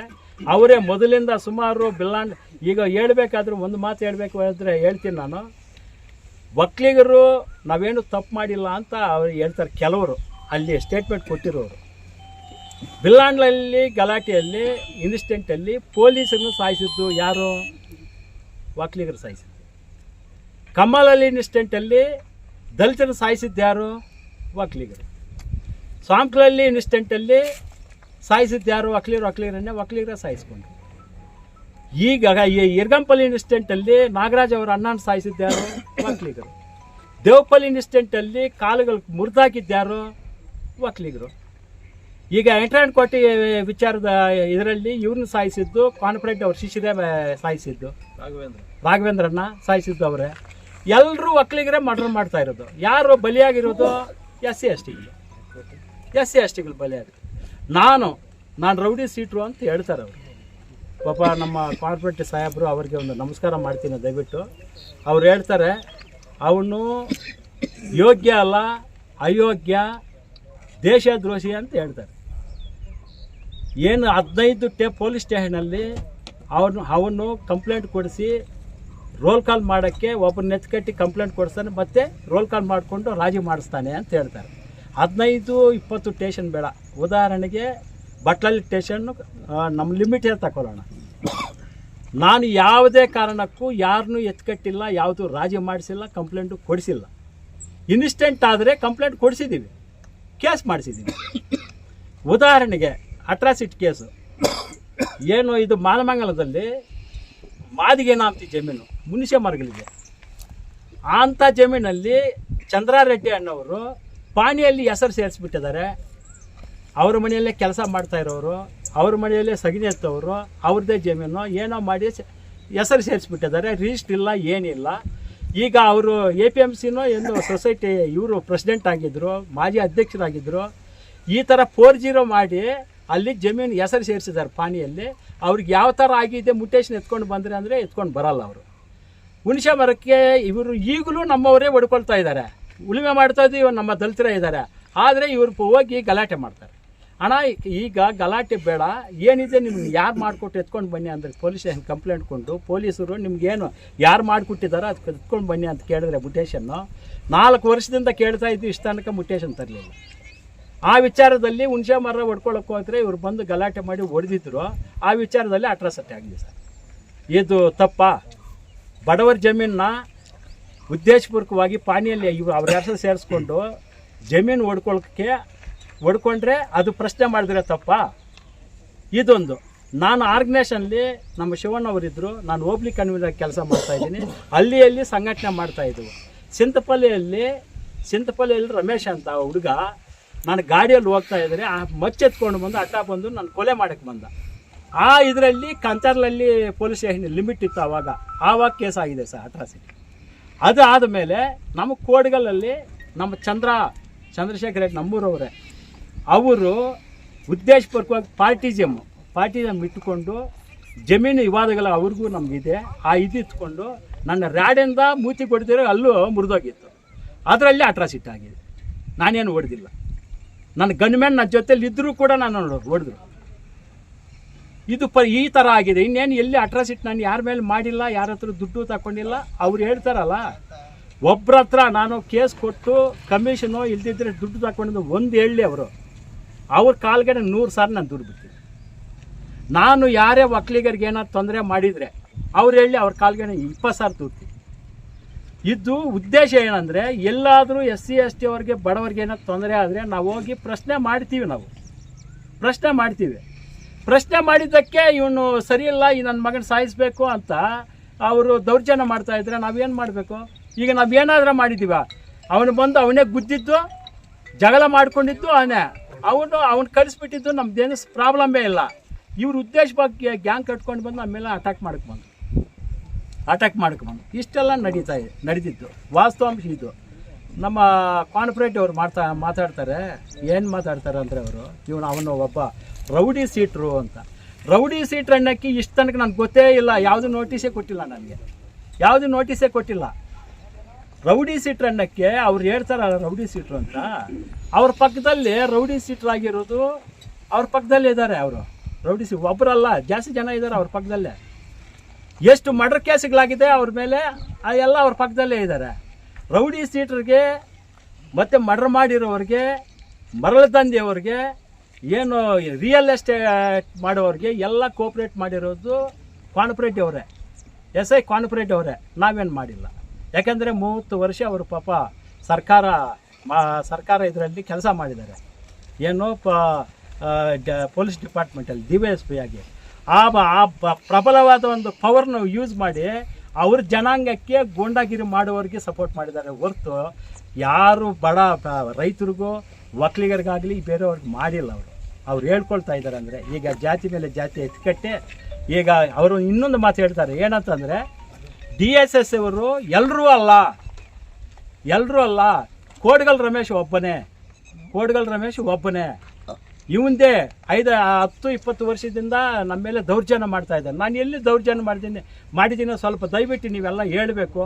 ಅವರೇ ಮೊದಲಿಂದ ಸುಮಾರು ಬಿಲ್ಲಾಂಡ್ ಈಗ ಹೇಳ್ಬೇಕಾದ್ರೂ ಒಂದು ಮಾತು ಹೇಳಬೇಕು ಅಂದರೆ ಹೇಳ್ತೀನಿ ನಾನು. ಒಕ್ಕಲಿಗರು ನಾವೇನು ತಪ್ಪು ಮಾಡಿಲ್ಲ ಅಂತ ಅವ್ರು ಹೇಳ್ತಾರೆ ಕೆಲವರು. ಅಲ್ಲಿ ಸ್ಟೇಟ್ಮೆಂಟ್ ಕೊಟ್ಟಿರೋರು. ಬಿಲ್ಲಾಂಡ್ಲಲ್ಲಿ ಗಲಾಟೆಯಲ್ಲಿ ಇನ್ಸಿಡೆಂಟಲ್ಲಿ ಪೊಲೀಸರನ್ನು ಸಾಯಿಸಿದ್ದು ಯಾರು? ಒಕ್ಕಲಿಗರು ಸಾಯಿಸಿದ್ದು. ಕಮಲಲ್ಲಿ ಇನ್ಸಿಡೆಂಟಲ್ಲಿ ದಲಿತರು ಸಾಯಿಸಿದ್ದು ಯಾರು? ಒಕ್ಕಲಿಗರು ಸ್ವಾಂಕ್ಲಲ್ಲಿ ಇನ್ಸ್ಟೆಂಟಲ್ಲಿ ಸಾಯಿಸಿದ್ದು ಯಾರು? ಒಕ್ಲಿರು ಒಕ್ಲಿರನ್ನೇ ಒಕ್ಲಿಗರ ಸಾಯಿಸ್ಕೊಂಡ್ರು. ಈಗ ಈ ಇರ್ಗಂಪಲ್ಲಿ ಇನ್ಸ್ಟೆಂಟಲ್ಲಿ ನಾಗರಾಜ್ ಅವರ ಅಣ್ಣನ ಸಾಯಿಸಿದ್ದು ಯಾರು? ಒಕ್ಲಿಗರು ದೇವಪಲ್ಲಿ ಇನ್ಸ್ಟೆಂಟಲ್ಲಿ ಕಾಲುಗಳು ಮುರಿದಾಕಿದ್ಯಾರು ಒಕ್ಲಿಗರು ಈಗ ಎಂಟ್ರಾಂಡ್ ಕೋಟಿ ವಿಚಾರದ ಇದರಲ್ಲಿ ಇವ್ರನ್ನ ಸಾಯಿಸಿದ್ದು ಕಾನ್ಫಿಡೆಂಟ್ ಅವ್ರ ಶಿಷ್ಯರೇ ಸಾಯಿಸಿದ್ದು. ರಾಘವೇಂದ್ರ. ರಾಘವೇಂದ್ರನ್ನ ಸಾಯಿಸಿದ್ದು ಅವರೇ. ಎಲ್ಲರೂ ಒಕ್ಕಲಿಗರೇ ಮರ್ಡರ್ ಮಾಡ್ತಾ ಇರೋದು. ಯಾರು ಬಲಿಯಾಗಿರೋದು? ಎಸ್ ಸಿ ಎಸ್ ಟಿಗಳು ಎಸ್ ಸಿ ಎಸ್ ಟಿಗಳು ಬಲಿಯಾಗಿರೋದು ನಾನು ನಾನು ರೌಡಿ ಸೀಟ್ರು ಅಂತ ಹೇಳ್ತಾರೆ ಅವರು. ಪಾಪ ನಮ್ಮ ಕಾರ್ಪೊರೇಟ್ ಸಾಹೇಬರು ಅವ್ರಿಗೆ ಒಂದು ನಮಸ್ಕಾರ ಮಾಡ್ತೀನಿ ದಯವಿಟ್ಟು. ಅವ್ರು ಹೇಳ್ತಾರೆ, ಅವನು ಯೋಗ್ಯ ಅಲ್ಲ, ಅಯೋಗ್ಯ, ದೇಶದ್ರೋಹಿ ಅಂತ ಹೇಳ್ತಾರೆ. ಏನು ಹದಿನೈದು ಟೇ ಪೊಲೀಸ್ ಸ್ಟೇಷನಲ್ಲಿ ಅವನು ಅವನು ಕಂಪ್ಲೇಂಟ್ ಕೊಡಿಸಿ ರೋಲ್ ಕಾಲ್ ಮಾಡೋಕ್ಕೆ ಒಬ್ಬನ ನೆಚ್ಕಟ್ಟಿ ಕಂಪ್ಲೇಂಟ್ ಕೊಡಿಸ್ತಾನೆ, ಮತ್ತೆ ರೋಲ್ ಕಾಲ್ ಮಾಡಿಕೊಂಡು ರಾಜಿ ಮಾಡಿಸ್ತಾನೆ ಅಂತ ಹೇಳ್ತಾರೆ. ಹದಿನೈದು ಇಪ್ಪತ್ತು ಟೇಷನ್ ಬೇಡ. ಉದಾಹರಣೆಗೆ ಬಟ್ಲಲ್ಲಿ ಟೇಷನ್ನು ನಮ್ಮ ಲಿಮಿಟೇ ತಗೊಳ್ಳೋಣ ನಾನು ಯಾವುದೇ ಕಾರಣಕ್ಕೂ ಯಾರನ್ನೂ ಎತ್ಕಟ್ಟಿಲ್ಲ, ಯಾವುದು ರಾಜಿ ಮಾಡಿಸಿಲ್ಲ ಕಂಪ್ಲೇಂಟು ಕೊಡಿಸಿಲ್ಲ. ಇನ್ಸ್ಟೆಂಟ್ ಆದರೆ ಕಂಪ್ಲೇಂಟ್ ಕೊಡಿಸಿದ್ದೀವಿ ಕೇಸ್ ಮಾಡಿಸಿದ್ದೀವಿ ಉದಾಹರಣೆಗೆ ಅಟ್ರಾಸಿಟ್ ಕೇಸು ಏನು ಇದು ಮಾನಮಂಗಲದಲ್ಲಿ ಮಾದಿಗೆನಾಂತಿ ಜಮೀನು, ಮುನಿಷ ಮರಗಳಿದೆ ಅಂಥ ಜಮೀನಲ್ಲಿ ಚಂದ್ರಾರೆಡ್ಡಿ ಅಣ್ಣವರು ಪಾಣಿಯಲ್ಲಿ ಹೆಸರು ಸೇರಿಸ್ಬಿಟ್ಟಿದ್ದಾರೆ. ಅವ್ರ ಮನೆಯಲ್ಲೇ ಕೆಲಸ ಮಾಡ್ತಾ ಇರೋರು, ಅವ್ರ ಮನೆಯಲ್ಲೇ ಸಗಣಿ ಎತ್ತವರು ಅವ್ರದ್ದೇ ಜಮೀನು, ಏನೋ ಮಾಡಿ ಹೆಸರು ಸೇರಿಸ್ಬಿಟ್ಟಿದ್ದಾರೆ. ರಿಜಿಸ್ಟ್ರ್ ಇಲ್ಲ, ಏನಿಲ್ಲ. ಈಗ ಅವರು ಎ ಪಿ ಎಂ ಸಿನೋ ಎಂದು ಸೊಸೈಟಿ ಇವರು ಪ್ರೆಸಿಡೆಂಟ್ ಆಗಿದ್ದರು ಮಾಜಿ ಅಧ್ಯಕ್ಷರಾಗಿದ್ದರು ಈ ಥರ ಫೋರ್ ಜೀರೋ ಮಾಡಿ ಅಲ್ಲಿ ಜಮೀನು ಹೆಸರು ಸೇರಿಸಿದ್ದಾರೆ ಪಾಣಿಯಲ್ಲಿ ಅವ್ರಿಗೆ ಯಾವ ಥರ ಆಗಿದೆ ಮುಟೇಶನ್ ಎತ್ಕೊಂಡು ಬಂದರೆ ಅಂದರೆ ಎತ್ಕೊಂಡು ಬರಲ್ಲ ಅವರು. ಹುಣಸೆ ಮರಕ್ಕೆ ಇವರು ಈಗಲೂ ನಮ್ಮವರೇ ಹೊಡ್ಕೊಳ್ತಾ ಇದ್ದಾರೆ. ಉಳುಮೆ ಮಾಡ್ತಾ ಇದ್ದೀವಿ ನಮ್ಮ ದಲಿತರ ಇದ್ದಾರೆ. ಆದರೆ ಇವರು ಹೋಗಿ ಗಲಾಟೆ ಮಾಡ್ತಾರೆ. ಅಣ್ಣ, ಈಗ ಗಲಾಟೆ ಬೇಡ. ಏನಿದೆ ನಿಮ್ಗೆ ಯಾರು ಮಾಡಿಕೊಟ್ಟು ಎತ್ಕೊಂಡು ಬನ್ನಿ ಅಂದ್ರೆ ಪೊಲೀಸ್ ಸ್ಟೇಷನ್ ಕಂಪ್ಲೇಂಟ್ ಕೊಂಡು ಪೊಲೀಸರು ನಿಮ್ಗೇನು ಯಾರು ಮಾಡಿಕೊಟ್ಟಿದ್ದಾರೋ ಅದಕ್ಕೆ ಎತ್ಕೊಂಡು ಬನ್ನಿ ಅಂತ ಕೇಳಿದ್ರೆ ಮುಟೇಶನ್ನು ನಾಲ್ಕು ವರ್ಷದಿಂದ ಕೇಳ್ತಾ ಇದ್ವಿ ಇಷ್ಟ ತನಕ ಮುಟೇಶನ್ ತರಲಿಲ್ಲ. ಆ ವಿಚಾರದಲ್ಲಿ ಹುಣಸೆ ಮರ ಹೊಡ್ಕೊಳಕ್ಕೆ ಹೋದ್ರೆ ಇವ್ರು ಬಂದು ಗಲಾಟೆ ಮಾಡಿ ಹೊಡೆದಿದ್ರು. ಆ ವಿಚಾರದಲ್ಲಿ ಅಟ್ರಾಸಿಟಿ ಆಗಿದೆ ಸರ್. ಇದು ತಪ್ಪ. ಬಡವರ ಜಮೀನನ್ನ ಉದ್ದೇಶಪೂರ್ವಕವಾಗಿ ಪಾಣಿಯಲ್ಲಿ ಇವ್ರು ಅವ್ರ ಹೆಸರು ಸೇರಿಸ್ಕೊಂಡು ಜಮೀನು ಹೊಡ್ಕೊಳಕ್ಕೆ ಹೊಡ್ಕೊಂಡ್ರೆ ಅದು ಪ್ರಶ್ನೆ ಮಾಡಿದ್ರೆ ತಪ್ಪ. ಇದೊಂದು. ನಾನು ಆರ್ಗನೈಸೇಷನ್ಲಿ ನಮ್ಮ ಶಿವಣ್ಣ ಅವರಿದ್ದರು ನಾನು ಹೋಬ್ಳಿ ಕನ್ವೀನರ್ ಕೆಲಸ ಮಾಡ್ತಾ ಇದ್ದೀನಿ. ಅಲ್ಲಿ ಸಂಘಟನೆ ಮಾಡ್ತಾ ಇದ್ವು. ಸಿಂತಪಲ್ಲಿಯಲ್ಲಿ ಸಿಂತಪಲ್ಲಿಯಲ್ಲಿ ರಮೇಶ್ ಅಂತ ಹುಡುಗ ನಾನು ಗಾಡಿಯಲ್ಲಿ ಹೋಗ್ತಾ ಇದ್ದರೆ ಆ ಮಚ್ಚೆತ್ಕೊಂಡು ಬಂದು ಅಡ್ಡ ಬಂದು ನಾನು ಕೊಲೆ ಮಾಡಕ್ಕೆ ಬಂದ. ಆ ಇದರಲ್ಲಿ ಕಂಚರ್ಲಲ್ಲಿ ಪೊಲೀಸ್ ಸ್ಟೇಷನ್ ಲಿಮಿಟ್ ಇತ್ತು ಆವಾಗ. ಆವಾಗ ಕೇಸ್ ಆಗಿದೆ ಸರ್ ಅಟ್ರಾಸಿಟಿ. ಅದು ಆದಮೇಲೆ ನಮ್ಮ ಕೋಡ್ಗಲಲ್ಲಿ ನಮ್ಮ ಚಂದ್ರ, ಚಂದ್ರಶೇಖರ್ ರೆಡ್ಡಿ ನಮ್ಮೂರವರೇ, ಅವರು ಉದ್ದೇಶಪೂರ್ವಕವಾಗಿ ಪಾರ್ಟಿಸಮ್ ಪಾರ್ಟಿಸಮ್ ಇಟ್ಟುಕೊಂಡು ಜಮೀನು ವಿವಾದಗಳ ಅವ್ರಿಗೂ ನಮಗಿದೆ. ಆ ಇದು ಇಟ್ಕೊಂಡು ನನ್ನ ರ್ಯಾಡಿಂದ ಮೂತಿ ಕೊಡ್ತಿರೋ ಅಲ್ಲೂ ಮುರಿದೋಗಿತ್ತು. ಅದರಲ್ಲಿ ಅಟ್ರಾಸಿಟ್ ಆಗಿದೆ. ನಾನೇನು ಹೊಡೆದಿಲ್ಲ ನನ್ನ ಗನ್ಮ್ಯಾನ್ ನನ್ನ ಜೊತೆಲಿ ಇದ್ದರೂ ಕೂಡ ನಾನು ಹೊಡೆದ್ರು. ಇದು ಪ ಈ ಥರ ಆಗಿದೆ. ಇನ್ನೇನು ಎಲ್ಲಿ ಅಟ್ರಾಸಿಟಿ ನಾನು ಯಾರ ಮೇಲೆ ಮಾಡಿಲ್ಲ, ಯಾರ ಹತ್ರ ದುಡ್ಡು ತಗೊಂಡಿಲ್ಲ ಅವ್ರು ಹೇಳ್ತಾರಲ್ಲ ಒಬ್ಬರ ಹತ್ರ ನಾನು ಕೇಸ್ ಕೊಟ್ಟು ಕಮಿಷನು ಇಲ್ದಿದ್ರೆ ದುಡ್ಡು ತಗೊಂಡಿದ್ದು ಒಂದು ಹೇಳಿ ಅವರು. ಅವ್ರ ಕಾಲ್ಗಡೆ ನೂರು ಸಾವಿರ ನಾನು ದುಡ್ಡು ಬಿಡ್ತೀನಿ ನಾನು ಯಾರೇ ಒಕ್ಕಲಿಗರಿಗೆ ಏನಾದ್ರು ತೊಂದರೆ ಮಾಡಿದರೆ, ಅವ್ರು ಹೇಳಿ ಅವ್ರ ಕಾಲ್ಗಡೆ ಇಪ್ಪತ್ತು ಸಾವಿರ ದುಡ್ತೀನಿ ಇದು ಉದ್ದೇಶ ಏನಂದರೆ ಎಲ್ಲಾದರೂ ಎಸ್ ಸಿ, ಎಸ್ ಟಿ ಅವ್ರಿಗೆ, ಬಡವರಿಗೆ ಏನಾದ್ರು ತೊಂದರೆ ಆದರೆ ನಾವು ಹೋಗಿ ಪ್ರಶ್ನೆ ಮಾಡ್ತೀವಿ ನಾವು. ಪ್ರಶ್ನೆ ಮಾಡ್ತೀವಿ. ಪ್ರಶ್ನೆ ಮಾಡಿದ್ದಕ್ಕೆ ಇವನು ಸರಿಯಿಲ್ಲ ಈ ನನ್ನ ಮಗನ ಸಾಯಿಸಬೇಕು ಅಂತ ಅವರು ದೌರ್ಜನ್ಯ ಮಾಡ್ತಾ ಇದ್ರೆ ನಾವೇನು ಮಾಡಬೇಕು? ಈಗ ನಾವು ಏನಾದರೂ ಮಾಡಿದ್ದೀವ ಅವನು ಬಂದು ಅವನೇ ಗುದ್ದಿದ್ದು, ಜಗಳ ಮಾಡಿಕೊಂಡಿದ್ದು ಅವನೇ. ಅವನು ಅವ್ನು ಕಳಿಸ್ಬಿಟ್ಟಿದ್ದು ನಮ್ದೇನು ಪ್ರಾಬ್ಲಮ್ಮೇ ಇಲ್ಲ. ಇವ್ರ ಉದ್ದೇಶ ಬಗ್ಗೆ ಗ್ಯಾಂಗ್ ಕಟ್ಕೊಂಡು ಬಂದು ನಮ್ಮೆಲ್ಲ ಮೇಲೆ ಅಟ್ಯಾಕ್ ಮಾಡಕ್ಕೆ ಅಟ್ಯಾಕ್ ಮಾಡ್ಕೊಂಡು ಇಷ್ಟೆಲ್ಲ ನಡೀತಾ ಇದೆ ನಡೆದಿದ್ದು ವಾಸ್ತವಾಂಶ ಇದು. ನಮ್ಮ ಕಾನ್ಫರೆಂಟ್ ಅವರು ಮಾಡ್ತಾ, ಮಾತಾಡ್ತಾರೆ. ಏನು ಮಾತಾಡ್ತಾರೆ ಅಂದರೆ ಅವರು, ಇವನು ಅವನು ಒಬ್ಬ ರೌಡಿ ಸೀಟ್ರು ಅಂತ. ರೌಡಿ ಸೀಟ್ರ್ ಅಣ್ಣಕ್ಕೆ ಇಷ್ಟು ತನಕ ನನಗೆ ಗೊತ್ತೇ ಇಲ್ಲ, ಯಾವುದು ನೋಟಿಸೇ ಕೊಟ್ಟಿಲ್ಲ ನನಗೆ. ಯಾವುದು ನೋಟಿಸೇ ಕೊಟ್ಟಿಲ್ಲ. ರೌಡಿ ಸೀಟ್ರ್ ಅಣ್ಣಕ್ಕೆ ಅವ್ರು ಹೇಳ್ತಾರಲ್ಲ, ರೌಡಿ ಸೀಟ್ರು ಅಂತ. ಅವ್ರ ಪಕ್ಕದಲ್ಲಿ ರೌಡಿ ಸೀಟ್ರ್ ಆಗಿರೋದು ಅವ್ರ ಪಕ್ಕದಲ್ಲೇ ಇದ್ದಾರೆ ಅವರು. ರೌಡಿ ಸೀಟ್ ಒಬ್ಬರಲ್ಲ ಜಾಸ್ತಿ ಜನ ಇದ್ದಾರೆ ಅವ್ರ ಪಕ್ಕದಲ್ಲೇ. ಎಷ್ಟು ಮರ್ಡರ್ ಕೇಸ್ಗಳಾಗಿದೆ ಅವ್ರ ಮೇಲೆ ಎಲ್ಲ ಅವ್ರ ಪಕ್ಕದಲ್ಲೇ ಇದ್ದಾರೆ ರೌಡಿ ಸೀಟ್ರಿಗೆ, ಮತ್ತು ಮರ್ಡರ್ ಮಾಡಿರೋರಿಗೆ, ಮರಳು ತಂದೆಯವ್ರಿಗೆ, ಏನು ರಿಯಲ್ ಎಸ್ಟೇಟ್ ಮಾಡೋರಿಗೆ ಎಲ್ಲ ಕೋಪ್ರೇಟ್ ಮಾಡಿರೋದು ಕಾನ್ಪರೇಟ್ ಅವರೇ. ಎಸ್ ಐ ಕಾನ್ಪರೇಟ್ ಅವರೇ. ನಾವೇನು ಮಾಡಿಲ್ಲ. ಯಾಕೆಂದರೆ ಮೂವತ್ತು ವರ್ಷ ಅವರು ಪಾಪ ಸರ್ಕಾರ ಮಾ ಸರ್ಕಾರ ಇದರಲ್ಲಿ ಕೆಲಸ ಮಾಡಿದ್ದಾರೆ. ಏನು ಪ ಪೊಲೀಸ್ ಡಿಪಾರ್ಟ್ಮೆಂಟಲ್ಲಿ ಡಿ ವೈ ಎಸ್ ಪಿ ಆಗಿ. ಆ ಆ ಪ್ರಬಲವಾದ ಒಂದು ಪವರ್ನ ಯೂಸ್ ಮಾಡಿ ಅವ್ರ ಜನಾಂಗಕ್ಕೆ ಗೂಂಡಾಗಿರಿ ಮಾಡುವವರಿಗೆ ಸಪೋರ್ಟ್ ಮಾಡಿದ್ದಾರೆ ಹೊರ್ತು ಯಾರು ಬಡ ರೈತರಿಗೂ, ಒಕ್ಕಲಿಗರಿಗಾಗಲಿ ಬೇರೆಯವ್ರಿಗೆ ಮಾಡಿಲ್ಲ ಅವರು. ಅವ್ರು ಹೇಳ್ಕೊಳ್ತಾ ಇದ್ದಾರೆ ಅಂದರೆ ಈಗ ಜಾತಿ ಮೇಲೆ ಜಾತಿ ಎತ್ಕಟ್ಟೆ, ಈಗ ಅವರು ಇನ್ನೊಂದು ಮಾತು ಹೇಳ್ತಾರೆ, ಏನಂತಂದರೆ ಡಿ ಎಸ್ ಎಸ್ ಅವರು ಎಲ್ಲರೂ ಅಲ್ಲ ಎಲ್ಲರೂ ಅಲ್ಲ, ಕೋಡ್ಗಲ್ ರಮೇಶ್ ಒಬ್ಬನೇ, ಕೋಡ್ಗಲ್ ರಮೇಶ್ ಒಬ್ಬನೇ ಇವಂದೇ ಐದು, ಹತ್ತು, ಇಪ್ಪತ್ತು ವರ್ಷದಿಂದ ನಮ್ಮ ಮೇಲೆ ದೌರ್ಜನ್ಯ ಮಾಡ್ತಾ ಇದ್ದಾರೆ. ನಾನು ಎಲ್ಲಿ ದೌರ್ಜನ್ಯ ಮಾಡಿದ್ದೀನಿ? ಮಾಡಿದ್ದೀನಿ ಸ್ವಲ್ಪ ದಯವಿಟ್ಟು ನೀವೆಲ್ಲ ಹೇಳಬೇಕು.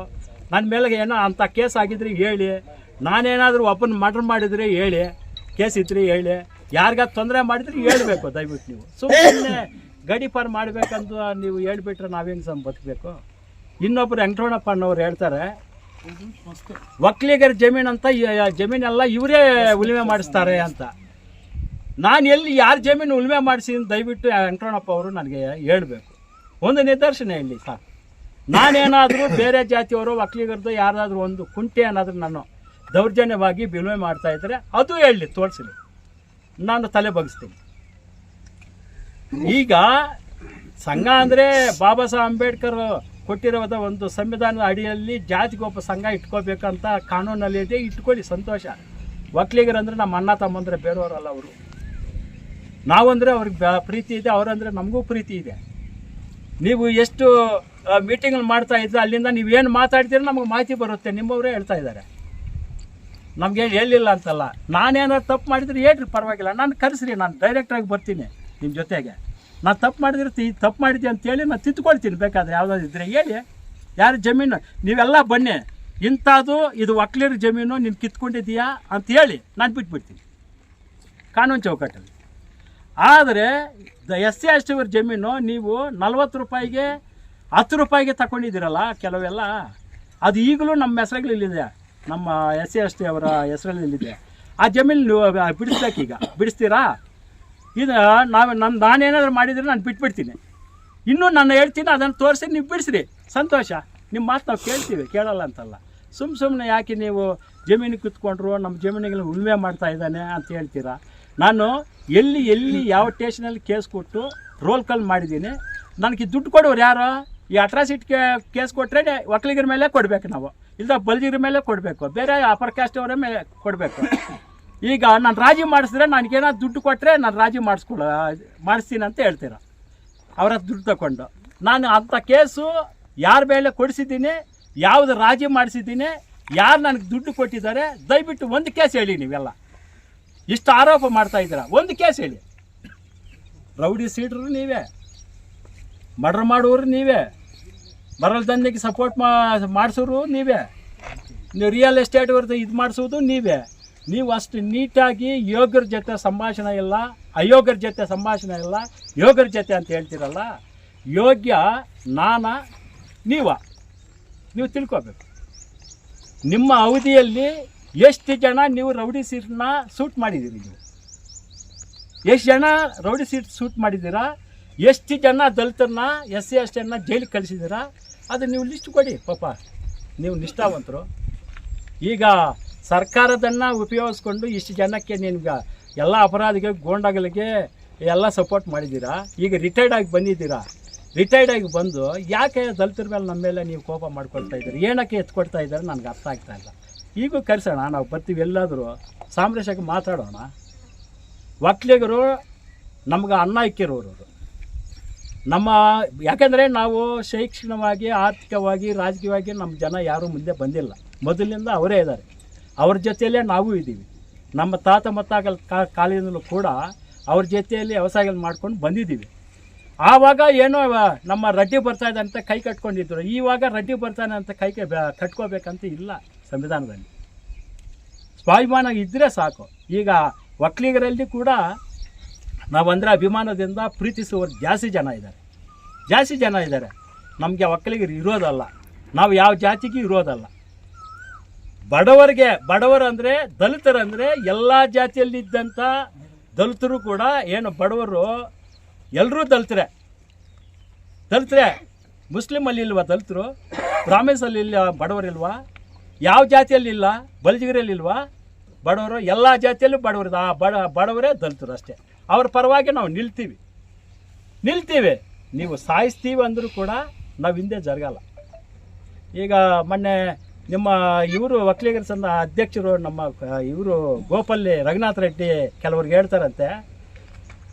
ನನ್ನ ಮೇಲೆ ಏನೋ ಅಂಥ ಕೇಸ್ ಆಗಿದ್ರೆ ಹೇಳಿ. ನಾನೇನಾದರೂ ಒಬ್ಬನ ಮರ್ಡರ್ ಮಾಡಿದರೆ ಹೇಳಿ. ಕೇಸ್ ಇದ್ರೆ ಹೇಳಿ. ಯಾರಿಗ ತೊಂದರೆ ಮಾಡಿದರೆ ಹೇಳಬೇಕು ದಯವಿಟ್ಟು ನೀವು. ಸುಮ್ಮನೆ ಗಡಿಪಾರ ಮಾಡಬೇಕಂತ ನೀವು ಹೇಳ್ಬಿಟ್ರೆ ನಾವೇನು ಸಮ ಬದುಕಬೇಕು? ಇನ್ನೊಬ್ಬರು ವೆಂಕಟರಮಣಪ್ಪ ಅನ್ನೋರು ಹೇಳ್ತಾರೆ ಒಕ್ಕಲಿಗರ ಜಮೀನು ಅಂತ ಜಮೀನೆಲ್ಲ ಇವರೇ ಉಳಿಮೆ ಮಾಡಿಸ್ತಾರೆ ಅಂತ. ನಾನು ಎಲ್ಲಿ ಯಾರ ಜಮೀನು ಉಳುಮೆ ಮಾಡಿಸಿ ದಯವಿಟ್ಟು ವೆಂಕಟಣ್ಣಪ್ಪ ಅವರು ನನಗೆ ಹೇಳಬೇಕು. ಒಂದು ನಿದರ್ಶನ ಇಲ್ಲಿ ಸರ್ ನಾನೇನಾದರೂ ಬೇರೆ ಜಾತಿಯವರು ಒಕ್ಕಲಿಗರದ್ದು ಯಾರಾದರೂ ಒಂದು ಕುಂಟೆ ಏನಾದರೂ ನಾನು ದೌರ್ಜನ್ಯವಾಗಿ ಬಿಲುವೆ ಮಾಡ್ತಾ ಇದ್ದರೆ ಅದು ಹೇಳಿ ತೋರಿಸಲಿ ನಾನು ತಲೆ ಬಗ್ಸ್ತೀನಿ. ಈಗ ಸಂಘ ಅಂದರೆ ಬಾಬಾ ಸಾಹೇಬ್ ಅಂಬೇಡ್ಕರ್ ಕೊಟ್ಟಿರೋದ ಒಂದು ಸಂವಿಧಾನದ ಅಡಿಯಲ್ಲಿ ಜಾತಿಗೆ ಒಬ್ಬ ಸಂಘ ಇಟ್ಕೋಬೇಕಂತ ಕಾನೂನಲ್ಲಿ ಇದೆ ಇಟ್ಕೊಳ್ಳಿ, ಸಂತೋಷ. ಒಕ್ಕಲಿಗರಂದ್ರೆ ನಮ್ಮ ಅಣ್ಣ, ತಮ್ಮಂದರೆ ಬೇರೆಯವರಲ್ಲ ಅವರು. ನಾವಂದರೆ ಅವ್ರಿಗೆ ಪ್ರೀತಿ ಇದೆ, ಅವರಂದ್ರೆ ನಮಗೂ ಪ್ರೀತಿ ಇದೆ. ನೀವು ಎಷ್ಟು ಮೀಟಿಂಗ್ ಮಾಡ್ತಾ ಇದ್ರೆ, ಅಲ್ಲಿಂದ ನೀವು ಏನು ಮಾತಾಡ್ತೀರ ನಮಗೆ ಮಾಹಿತಿ ಬರುತ್ತೆ, ನಿಮ್ಮವರೇ ಹೇಳ್ತಾ ಇದ್ದಾರೆ. ನಮಗೆ ಹೇಳಿಲ್ಲ ಅಂತಲ್ಲ. ನಾನೇನಾದ್ರು ತಪ್ಪು ಮಾಡಿದ್ರೆ ಹೇಳ್ರಿ, ಪರವಾಗಿಲ್ಲ. ನಾನು ಕರೆಸ್ರಿ, ನಾನು ಡೈರೆಕ್ಟಾಗಿ ಬರ್ತೀನಿ ನಿಮ್ಮ ಜೊತೆಗೆ. ನಾನು ತಪ್ಪು ಮಾಡಿದ್ರೆ ತಿ ತಪ್ಪು ಮಾಡಿದ್ದೆ ಅಂತೇಳಿ ನಾನು ತಿದ್ಕೊಳ್ತೀನಿ, ಬೇಕಾದ್ರೆ ಯಾವುದಾದ್ರು ಇದ್ದರೆ ಹೇಳಿ. ಯಾರು ಜಮೀನು? ನೀವೆಲ್ಲ ಬನ್ನಿ. ಇಂಥದ್ದು, ಇದು ಒಕ್ಲಿರ ಜಮೀನು, ನೀನು ಕಿತ್ಕೊಂಡಿದ್ದೀಯಾ ಅಂತ ಹೇಳಿ ನಾನು ಬಿಟ್ಬಿಡ್ತೀನಿ. ಕಾನೂನು ಚೌಕಟ್ಟಲ್ಲಿ. ಆದರೆ ಎಸ್ ಸಿ ಎಸ್ ಟಿ ಜಮೀನು ನೀವು ನಲ್ವತ್ತು ರೂಪಾಯಿಗೆ ಹತ್ತು ರೂಪಾಯಿಗೆ ತಗೊಂಡಿದ್ದೀರಲ್ಲ ಕೆಲವೆಲ್ಲ, ಅದು ಈಗಲೂ ನಮ್ಮ ಹೆಸರುಗಳಿಲ್ಲಿದೆ ನಮ್ಮ ಎಸ್ ಸಿ ಎಸ್ ಟಿ ಅವರ ಹೆಸರಲ್ಲಿದೆ ಆ ಜಮೀನು ನೀವು ಬಿಡಿಸ್ಬೇಕೀಗ. ಬಿಡಿಸ್ತೀರಾ? ಇದು ನಾವು ನಮ್ಮ ನಾನೇನಾದರೂ ಮಾಡಿದರೆ ನಾನು ಬಿಟ್ಬಿಡ್ತೀನಿ. ಇನ್ನೂ ನಾನು ಹೇಳ್ತೀನಿ, ಅದನ್ನು ತೋರಿಸಿ ನೀವು ಬಿಡಿಸ್ರಿ. ಸಂತೋಷ. ನಿಮ್ಮ ಮಾತು ನಾವು ಕೇಳ್ತೀವಿ, ಕೇಳಲ್ಲ ಅಂತಲ್ಲ. ಸುಮ್ಮ ಸುಮ್ಮನೆ ಯಾಕೆ ನೀವು ಜಮೀನು ಕುತ್ಕೊಂಡ್ರು ನಮ್ಮ ಜಮೀನಿಗೆ ಉಳುಮೆ ಮಾಡ್ತಾ ಇದ್ದಾನೆ ಅಂತ ಹೇಳ್ತೀರಾ? ನಾನು ಎಲ್ಲಿ ಎಲ್ಲಿ ಯಾವ ಸ್ಟೇಷನಲ್ಲಿ ಕೇಸ್ ಕೊಟ್ಟು ರೋಲ್ ಕಾಲ್ ಮಾಡಿದ್ದೀನಿ, ನನಗೆ ದುಡ್ಡು ಕೊಡೋರು ಯಾರು? ಈ ಅಟ್ರಾಸಿಟಿ ಕೇಸ್ ಕೊಟ್ಟರೆ ಒಕ್ಕಲಿಗರ ಮೇಲೆ ಕೊಡಬೇಕು ನಾವು. ಇಲ್ಲ ಬಲ್ಜಿಗರ ಮೇಲೆ ಕೊಡಬೇಕು. ಬೇರೆ ಅಪರ್ ಕ್ಯಾಸ್ಟ್ ಅವರ ಮೇಲೆ ಕೊಡಬೇಕು. ಈಗ ನಾನು ರಾಜಿ ಮಾಡಿಸಿದ್ರೆ ನನಗೇನಾದ್ರು ದುಡ್ಡು ಕೊಟ್ಟರೆ ನಾನು ರಾಜಿ ಮಾಡಿಸ್ಕೊಳ, ಮಾಡಿಸ್ತೀನಿ ಅಂತ ಹೇಳ್ತೀರ. ಅವ್ರ ದುಡ್ಡು ತಗೊಂಡು. ನಾನು ಅಂಥ ಕೇಸು ಯಾರ ಮೇಲೆ ಕೊಡಿಸಿದ್ದೀನಿ, ಯಾವುದು ರಾಜಿ ಮಾಡಿಸಿದ್ದೀನಿ, ಯಾರು ನನಗೆ ದುಡ್ಡು ಕೊಟ್ಟಿದ್ದಾರೆ, ದಯವಿಟ್ಟು ಒಂದು ಕೇಸ್ ಹೇಳಿ ನೀವೆಲ್ಲ. ಇಷ್ಟು ಆರೋಪ ಮಾಡ್ತಾ ಇದ್ದೀರಾ? ಒಂದು ಕೇಸ್ ಹೇಳಿ. ರೌಡಿ ಸೀಡ್ರು ನೀವೇ. ಮರ್ಡರ್ ಮಾಡೋರು ನೀವೇ. ಬರಲ್ ದಂಧೆಗೆ ಸಪೋರ್ಟ್ ಮಾ, ಮಾಡಿಸೋರು ನೀವೇ. ನೀವು ರಿಯಲ್ ಎಸ್ಟೇಟ್ ಅವ್ರದ್ದು ಇದು ಮಾಡಿಸೋದು ನೀವೇ. ನೀವು ಅಷ್ಟು ನೀಟಾಗಿ ಯೋಗ್ಯರ ಜೊತೆ ಸಂಭಾಷಣೆ ಇಲ್ಲ, ಅಯೋಗ್ಯರ ಜೊತೆ ಸಂಭಾಷಣೆ ಇಲ್ಲ, ಯೋಗ್ಯರ ಜೊತೆ ಅಂತ ಹೇಳ್ತೀರಲ್ಲ, ಯೋಗ್ಯ ನಾನ ನೀವ. ನೀವು ತಿಳ್ಕೊಬೇಕು. ನಿಮ್ಮ ಅವಧಿಯಲ್ಲಿ ಎಷ್ಟು ಜನ ನೀವು ರೌಡಿ ಸೀಟ್ನ ಸೂಟ್ ಮಾಡಿದ್ದೀರಿ ನೀವು? ಎಷ್ಟು ಜನ ರೌಡಿ ಸೀಟ್ ಸೂಟ್ ಮಾಡಿದ್ದೀರಾ? ಎಷ್ಟು ಜನ ದಲಿತರನ್ನ, ಎಸ್ ಸಿ, ಎಸ್ ಟಿಯನ್ನ ಜೈಲಿಗೆ ಕಳಿಸಿದ್ದೀರಾ? ಅದು ನೀವು ಲಿಸ್ಟ್ ಕೊಡಿ, ಪಾಪ. ನೀವು ನಿಷ್ಠಾವಂತರು. ಈಗ ಸರ್ಕಾರದನ್ನು ಉಪಯೋಗಿಸ್ಕೊಂಡು ಇಷ್ಟು ಜನಕ್ಕೆ ನಿಮ್ಗೆ ಎಲ್ಲ ಅಪರಾಧಿಗೆ ಗೋಂಡಗಳಿಗೆ ಎಲ್ಲ ಸಪೋರ್ಟ್ ಮಾಡಿದ್ದೀರಾ? ಈಗ ರಿಟೈರ್ಡ್ ಆಗಿ ಬಂದಿದ್ದೀರಾ? ರಿಟೈರ್ಡ್ ಆಗಿ ಬಂದು ಯಾಕೆ ದಲಿತರ ಮೇಲೆ ನಮ್ಮ ಮೇಲೆ ನೀವು ಕೋಪ ಮಾಡ್ಕೊಳ್ತಾ ಇದ್ದೀರಿ? ಏನಕ್ಕೆ ಎತ್ಕೊಡ್ತಾ ಇದ್ದಾರೆ? ನನಗೆ ಅರ್ಥ ಆಗ್ತಾ ಇಲ್ಲ. ಈಗೂ ಕರೆಸೋಣ, ನಾವು ಬರ್ತೀವಿ ಎಲ್ಲಾದರೂ. ಸಾಮ್ರಾಜ್ಯಕ್ಕೆ ಮಾತಾಡೋಣ. ಒಕ್ಕಲಿಗರು ನಮ್ಗೆ ಅನ್ನ ಇಕ್ಕಿರೋರು. ನಮ್ಮ, ಯಾಕೆಂದರೆ ನಾವು ಶೈಕ್ಷಣಿಕವಾಗಿ, ಆರ್ಥಿಕವಾಗಿ, ರಾಜಕೀಯವಾಗಿ ನಮ್ಮ ಜನ ಯಾರೂ ಮುಂದೆ ಬಂದಿಲ್ಲ. ಮೊದಲಿನಿಂದ ಅವರೇ ಇದ್ದಾರೆ. ಅವ್ರ ಜೊತೆಯಲ್ಲೇ ನಾವು ಇದ್ದೀವಿ. ನಮ್ಮ ತಾತ ಮತ್ತಾಗಲ್ ಕಾಲದಿಂದಲೂ ಕೂಡ ಅವ್ರ ಜೊತೆಯಲ್ಲಿ ವ್ಯವಸಾಯಗಳು ಮಾಡ್ಕೊಂಡು ಬಂದಿದ್ದೀವಿ. ಆವಾಗ ಏನೋ ನಮ್ಮ ರಡ್ಡಿ ಬರ್ತಾಯಿದೆ ಅಂತ ಕೈ ಕಟ್ಕೊಂಡಿದ್ರು. ಈವಾಗ ರಡ್ಡಿ ಬರ್ತಾನೆ ಅಂತ ಕೈ ಕಟ್ಕೋಬೇಕಂತ ಇಲ್ಲ. ಸಂವಿಧಾನದಲ್ಲಿ. ಸ್ವಾಭಿಮಾನ ಇದ್ದರೆ ಸಾಕು. ಈಗ ಒಕ್ಕಲಿಗರಲ್ಲಿ ಕೂಡ ನಾವಂದರೆ ಅಭಿಮಾನದಿಂದ ಪ್ರೀತಿಸುವವರು ಜಾಸ್ತಿ ಜನ ಇದ್ದಾರೆ. ಜಾಸ್ತಿ ಜನ ಇದ್ದಾರೆ. ನಮಗೆ ಒಕ್ಕಲಿಗರು ಇರೋದಲ್ಲ. ನಾವು ಯಾವ ಜಾತಿಗೂ ಇರೋದಲ್ಲ. ಬಡವರಿಗೆ, ಬಡವರು ಅಂದರೆ ದಲಿತರಂದರೆ ಎಲ್ಲ ಜಾತಿಯಲ್ಲಿದ್ದಂಥ ದಲಿತರು ಕೂಡ ಏನು ಬಡವರು ಎಲ್ಲರೂ ದಲಿತರೆ. ದಲಿತರೆ. ಮುಸ್ಲಿಮಲ್ಲಿ ಇಲ್ವಾ ದಲಿತರು? ಬ್ರಾಹ್ಮಿನ್ಸಲ್ಲಿ ಇಲ್ಲ ಬಡವರಿಲ್ವಾ? ಯಾವ ಜಾತಿಯಲ್ಲಿ ಇಲ್ಲ? ಬಲಿಜಿಗರಲ್ಲಿ ಇಲ್ವಾ? ಬಡವರು ಎಲ್ಲ ಜಾತಿಯಲ್ಲೂ ಬಡವರು. ಆ ಬಡ, ಬಡವರೇ ದಲಿತರು ಅಷ್ಟೇ. ಅವ್ರ ಪರವಾಗಿ ನಾವು ನಿಲ್ತೀವಿ. ನಿಲ್ತೀವಿ. ನೀವು ಸಾಯಿಸ್ತೀವಿ ಅಂದರೂ ಕೂಡ ನಾವು ಹಿಂದೆ ಜರಗಲ್ಲ. ಈಗ ಮೊನ್ನೆ ನಿಮ್ಮ ಇವರು ಒಕ್ಕಲಿಗರ ಸಂಘ ಅಧ್ಯಕ್ಷರು, ನಮ್ಮ ಇವರು ಗೋಪಲ್ಲಿ ರಘುನಾಥ್ ರೆಡ್ಡಿ ಕೆಲವ್ರಿಗೆ ಹೇಳ್ತಾರಂತೆ.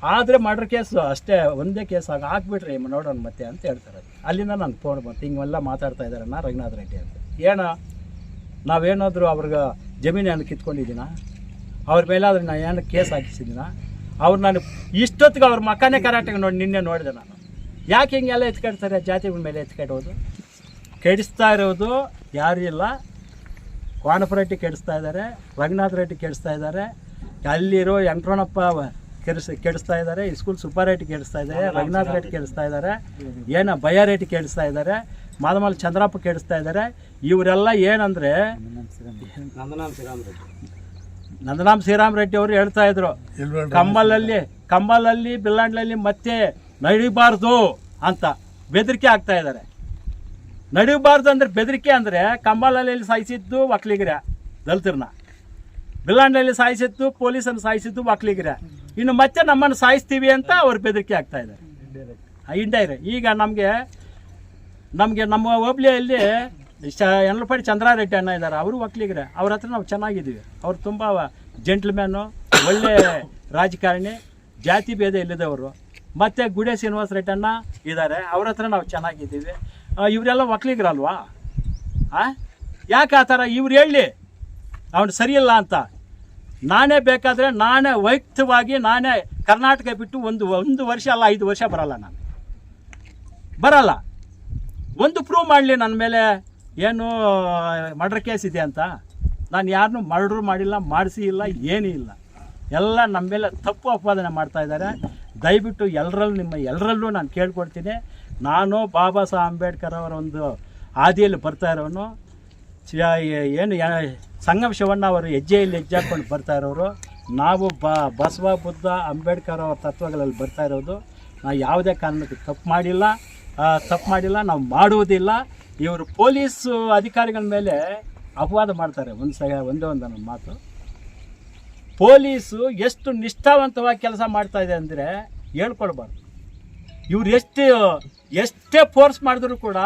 ಆದರೆ ಮರ್ಡರ್ ಕೇಸು ಅಷ್ಟೇ, ಒಂದೇ ಕೇಸ್ ಆಗ ಹಾಕ್ಬಿಟ್ರಿ ನೋಡೋಣ ಮತ್ತೆ ಅಂತ ಹೇಳ್ತಾರೆ. ಅಲ್ಲಿಂದ ನಾನು ಫೋನ್ ಬಂತು ಹಿಂಗೆಲ್ಲ ಮಾತಾಡ್ತಾ ಇದ್ದಾರಣ್ಣ ರಘುನಾಥ್ ರೆಡ್ಡಿ ಅಂತ. ಏನೋ? ನಾವೇನಾದರೂ ಅವ್ರಿಗೆ ಏನಕ್ಕೆ ಕಿತ್ಕೊಂಡಿದ್ದೀನ? ಅವ್ರ ಮೇಲಾದ್ರೆ ನಾನು ಏನು ಕೇಸ್ ಹಾಕಿಸಿದ್ದೀನ? ಅವ್ರು ನಾನು ಇಷ್ಟೊತ್ತಿಗೆ ಅವ್ರ ಮಕ್ಕನೇ ಕರೆಕ್ಟಾಗಿ ನೋಡಿ ನಿನ್ನೆ ನೋಡಿದೆ ನಾನು. ಯಾಕೆ ಹಿಂಗೆಲ್ಲ ಎತ್ಕೊಳ್ತಾರೆ ಜಾತಿಗಳ ಮೇಲೆ ಎತ್ಕೊಡೋದು ಕೆಡಿಸ್ತಾ ಇರೋದು ಯಾರೂ ಇಲ್ಲ. ರೆಡ್ಡಿ ಕೆಡಿಸ್ತಾ ಇದ್ದಾರೆ. ರಂಗನಾಥ ರೆಡ್ಡಿ ಕೆಡಿಸ್ತಾ ಇದ್ದಾರೆ. ಅಲ್ಲಿರೋ ವೆಂಕಟರಮಣಪ್ಪ ಕೆಡಿಸ್ ಕೆಡಿಸ್ತಾ ಇದ್ದಾರೆ. ಸ್ಕೂಲ್ ಸೂಪರ್ ರೇಟ್ ಕೆಡಿಸ್ತಾ ಇದ್ದಾರೆ. ರಂಗನಾಥ್ ರೇಟ್ ಕೆಡಿಸ್ತಾ ಇದ್ದಾರೆ. ಏನೋ ಭಯ ರೇಟ್ ಕೆಡಿಸ್ತಾ ಇದ್ದಾರೆ. ಮಾದಮಲ್ ಚಂದ್ರಪ್ಪ ಕೇಳಿಸ್ತಾ ಇದ್ದಾರೆ. ಇವರೆಲ್ಲ ಏನಂದ್ರೆ ನಂದನಾಮ್ ಶ್ರೀರಾಮ್ ರೆಡ್ಡಿ. ಅವರು ಹೇಳ್ತಾ ಇದ್ರು ಕಂಬಲಲ್ಲಿ ಕಂಬಲಲ್ಲಿ ಬಿಲ್ಲಾಂಡ್ಲಲ್ಲಿ ಮತ್ತೆ ನಡಿಬಾರ್ದು ಅಂತ ಬೆದರಿಕೆ ಆಗ್ತಾ ಇದ್ದಾರೆ. ನಡಿಬಾರ್ದು ಅಂದ್ರೆ ಬೆದರಿಕೆ ಅಂದ್ರೆ ಕಂಬಲಲ್ಲಿ ಸಾಯಿಸಿದ್ದು ಒಕ್ಲಿಗಿರ ದಲಿತರನ್ನ. ಬಿಲ್ಲಾಂಡ್ಲಲ್ಲಿ ಸಾಯಿಸಿದ್ದು ಪೊಲೀಸನ್ನು ಸಾಯಿಸಿದ್ದು ಒಕ್ಲಿಗಿರ ಇನ್ನು ಮತ್ತೆ ನಮ್ಮನ್ನು ಸಾಯಿಸ್ತೀವಿ ಅಂತ ಅವ್ರು ಬೆದರಿಕೆ ಆಗ್ತಾ ಇದ್ದಾರೆ. ಇಂಡೈರೆ ಈಗ ನಮಗೆ ನಮಗೆ ನಮ್ಮ ಹೋಬ್ಳಿಯಲ್ಲಿ ಶ ಎನ್ಲಪಡಿ ಚಂದ್ರಾರೆಡ್ಡಿ ಅಣ್ಣ ಇದ್ದಾರೆ ಅವರು ಒಕ್ಕಲಿಗರೆ ಅವ್ರ ಹತ್ರ ನಾವು ಚೆನ್ನಾಗಿದ್ದೀವಿ. ಅವ್ರು ತುಂಬ ಜೆಂಟ್ಲ್ಮ್ಯಾನು, ಒಳ್ಳೆ ರಾಜಕಾರಣಿ, ಜಾತಿ ಭೇದ ಇಲ್ಲದವರು. ಮತ್ತು ಗುಡೆ ಶ್ರೀನಿವಾಸ ರೆಡ್ಡಿ ಅಣ್ಣ ಇದ್ದಾರೆ ಅವ್ರ ಹತ್ರ ನಾವು ಚೆನ್ನಾಗಿದ್ದೀವಿ. ಇವರೆಲ್ಲ ಒಕ್ಕಲಿಗರಲ್ವಾ ಆ? ಯಾಕೆ ಆ ಥರ? ಇವ್ರು ಹೇಳಿ. ಅವನು ಸರಿಯಿಲ್ಲ ಅಂತ. ನಾನೇ ಬೇಕಾದರೆ ನಾನೇ ವೈಯಕ್ತವಾಗಿ ನಾನೇ ಕರ್ನಾಟಕ ಬಿಟ್ಟು ಒಂದು ಒಂದು ವರ್ಷ ಅಲ್ಲ, ಐದು ವರ್ಷ ಬರಲ್ಲ ನಾನು. ಬರಲ್ಲ. ಒಂದು ಪ್ರೂವ್ ಮಾಡಲಿ ನನ್ನ ಮೇಲೆ. ಏನು ಮರ್ಡರ್ ಕೇಸ್ ಇದೆ ಅಂತ? ನಾನು ಯಾರನ್ನೂ ಮರ್ಡ್ರ್ ಮಾಡಿಲ್ಲ, ಮಾಡಿಸಿ ಇಲ್ಲ, ಏನೂ ಇಲ್ಲ. ಎಲ್ಲ ನಮ್ಮ ಮೇಲೆ ತಪ್ಪು ಆಪಾದನೆ ಮಾಡ್ತಾ ಇದ್ದಾರೆ. ದಯವಿಟ್ಟು ಎಲ್ಲರಲ್ಲೂ ನಿಮ್ಮ ಎಲ್ಲರಲ್ಲೂ ನಾನು ಕೇಳ್ಕೊಡ್ತೀನಿ. ನಾನು ಬಾಬಾ ಸಾಹೇಬ್ ಅಂಬೇಡ್ಕರ್ ಅವರ ಒಂದು ಹಾದಿಯಲ್ಲಿ ಬರ್ತಾ ಇರೋನು. ಏನು ಸಂಗಮ ಶಿವಣ್ಣ ಅವರು ಹೆಜ್ಜೆಯಲ್ಲಿ ಹೆಜ್ಜೆ ಹಾಕ್ಕೊಂಡು ಬರ್ತಾ ಇರೋರು. ನಾವು ಬ, ಬಸವ ಬುದ್ಧ ಅಂಬೇಡ್ಕರ್ ಅವರ ತತ್ವಗಳಲ್ಲಿ ಬರ್ತಾ ಇರೋದು. ನಾವು ಯಾವುದೇ ಕಾರಣಕ್ಕೆ ತಪ್ಪು ಮಾಡಿಲ್ಲ. ತಪ್ಪು ಮಾಡಿಲ್ಲ, ನಾವು ಮಾಡುವುದಿಲ್ಲ. ಇವರು ಪೊಲೀಸ್ ಅಧಿಕಾರಿಗಳ ಮೇಲೆ ಅಪವಾದ ಮಾಡ್ತಾರೆ. ಒಂದು ಸಹ ಒಂದೇ ಒಂದು ನನ್ನ ಮಾತು. ಪೊಲೀಸು ಎಷ್ಟು ನಿಷ್ಠಾವಂತವಾಗಿ ಕೆಲಸ ಮಾಡ್ತಾ ಇದೆ ಅಂದರೆ ಹೇಳ್ಕೊಳ್ಬಾರ್ದು ಇವ್ರು ಎಷ್ಟು, ಎಷ್ಟೇ ಫೋರ್ಸ್ ಮಾಡಿದ್ರು ಕೂಡ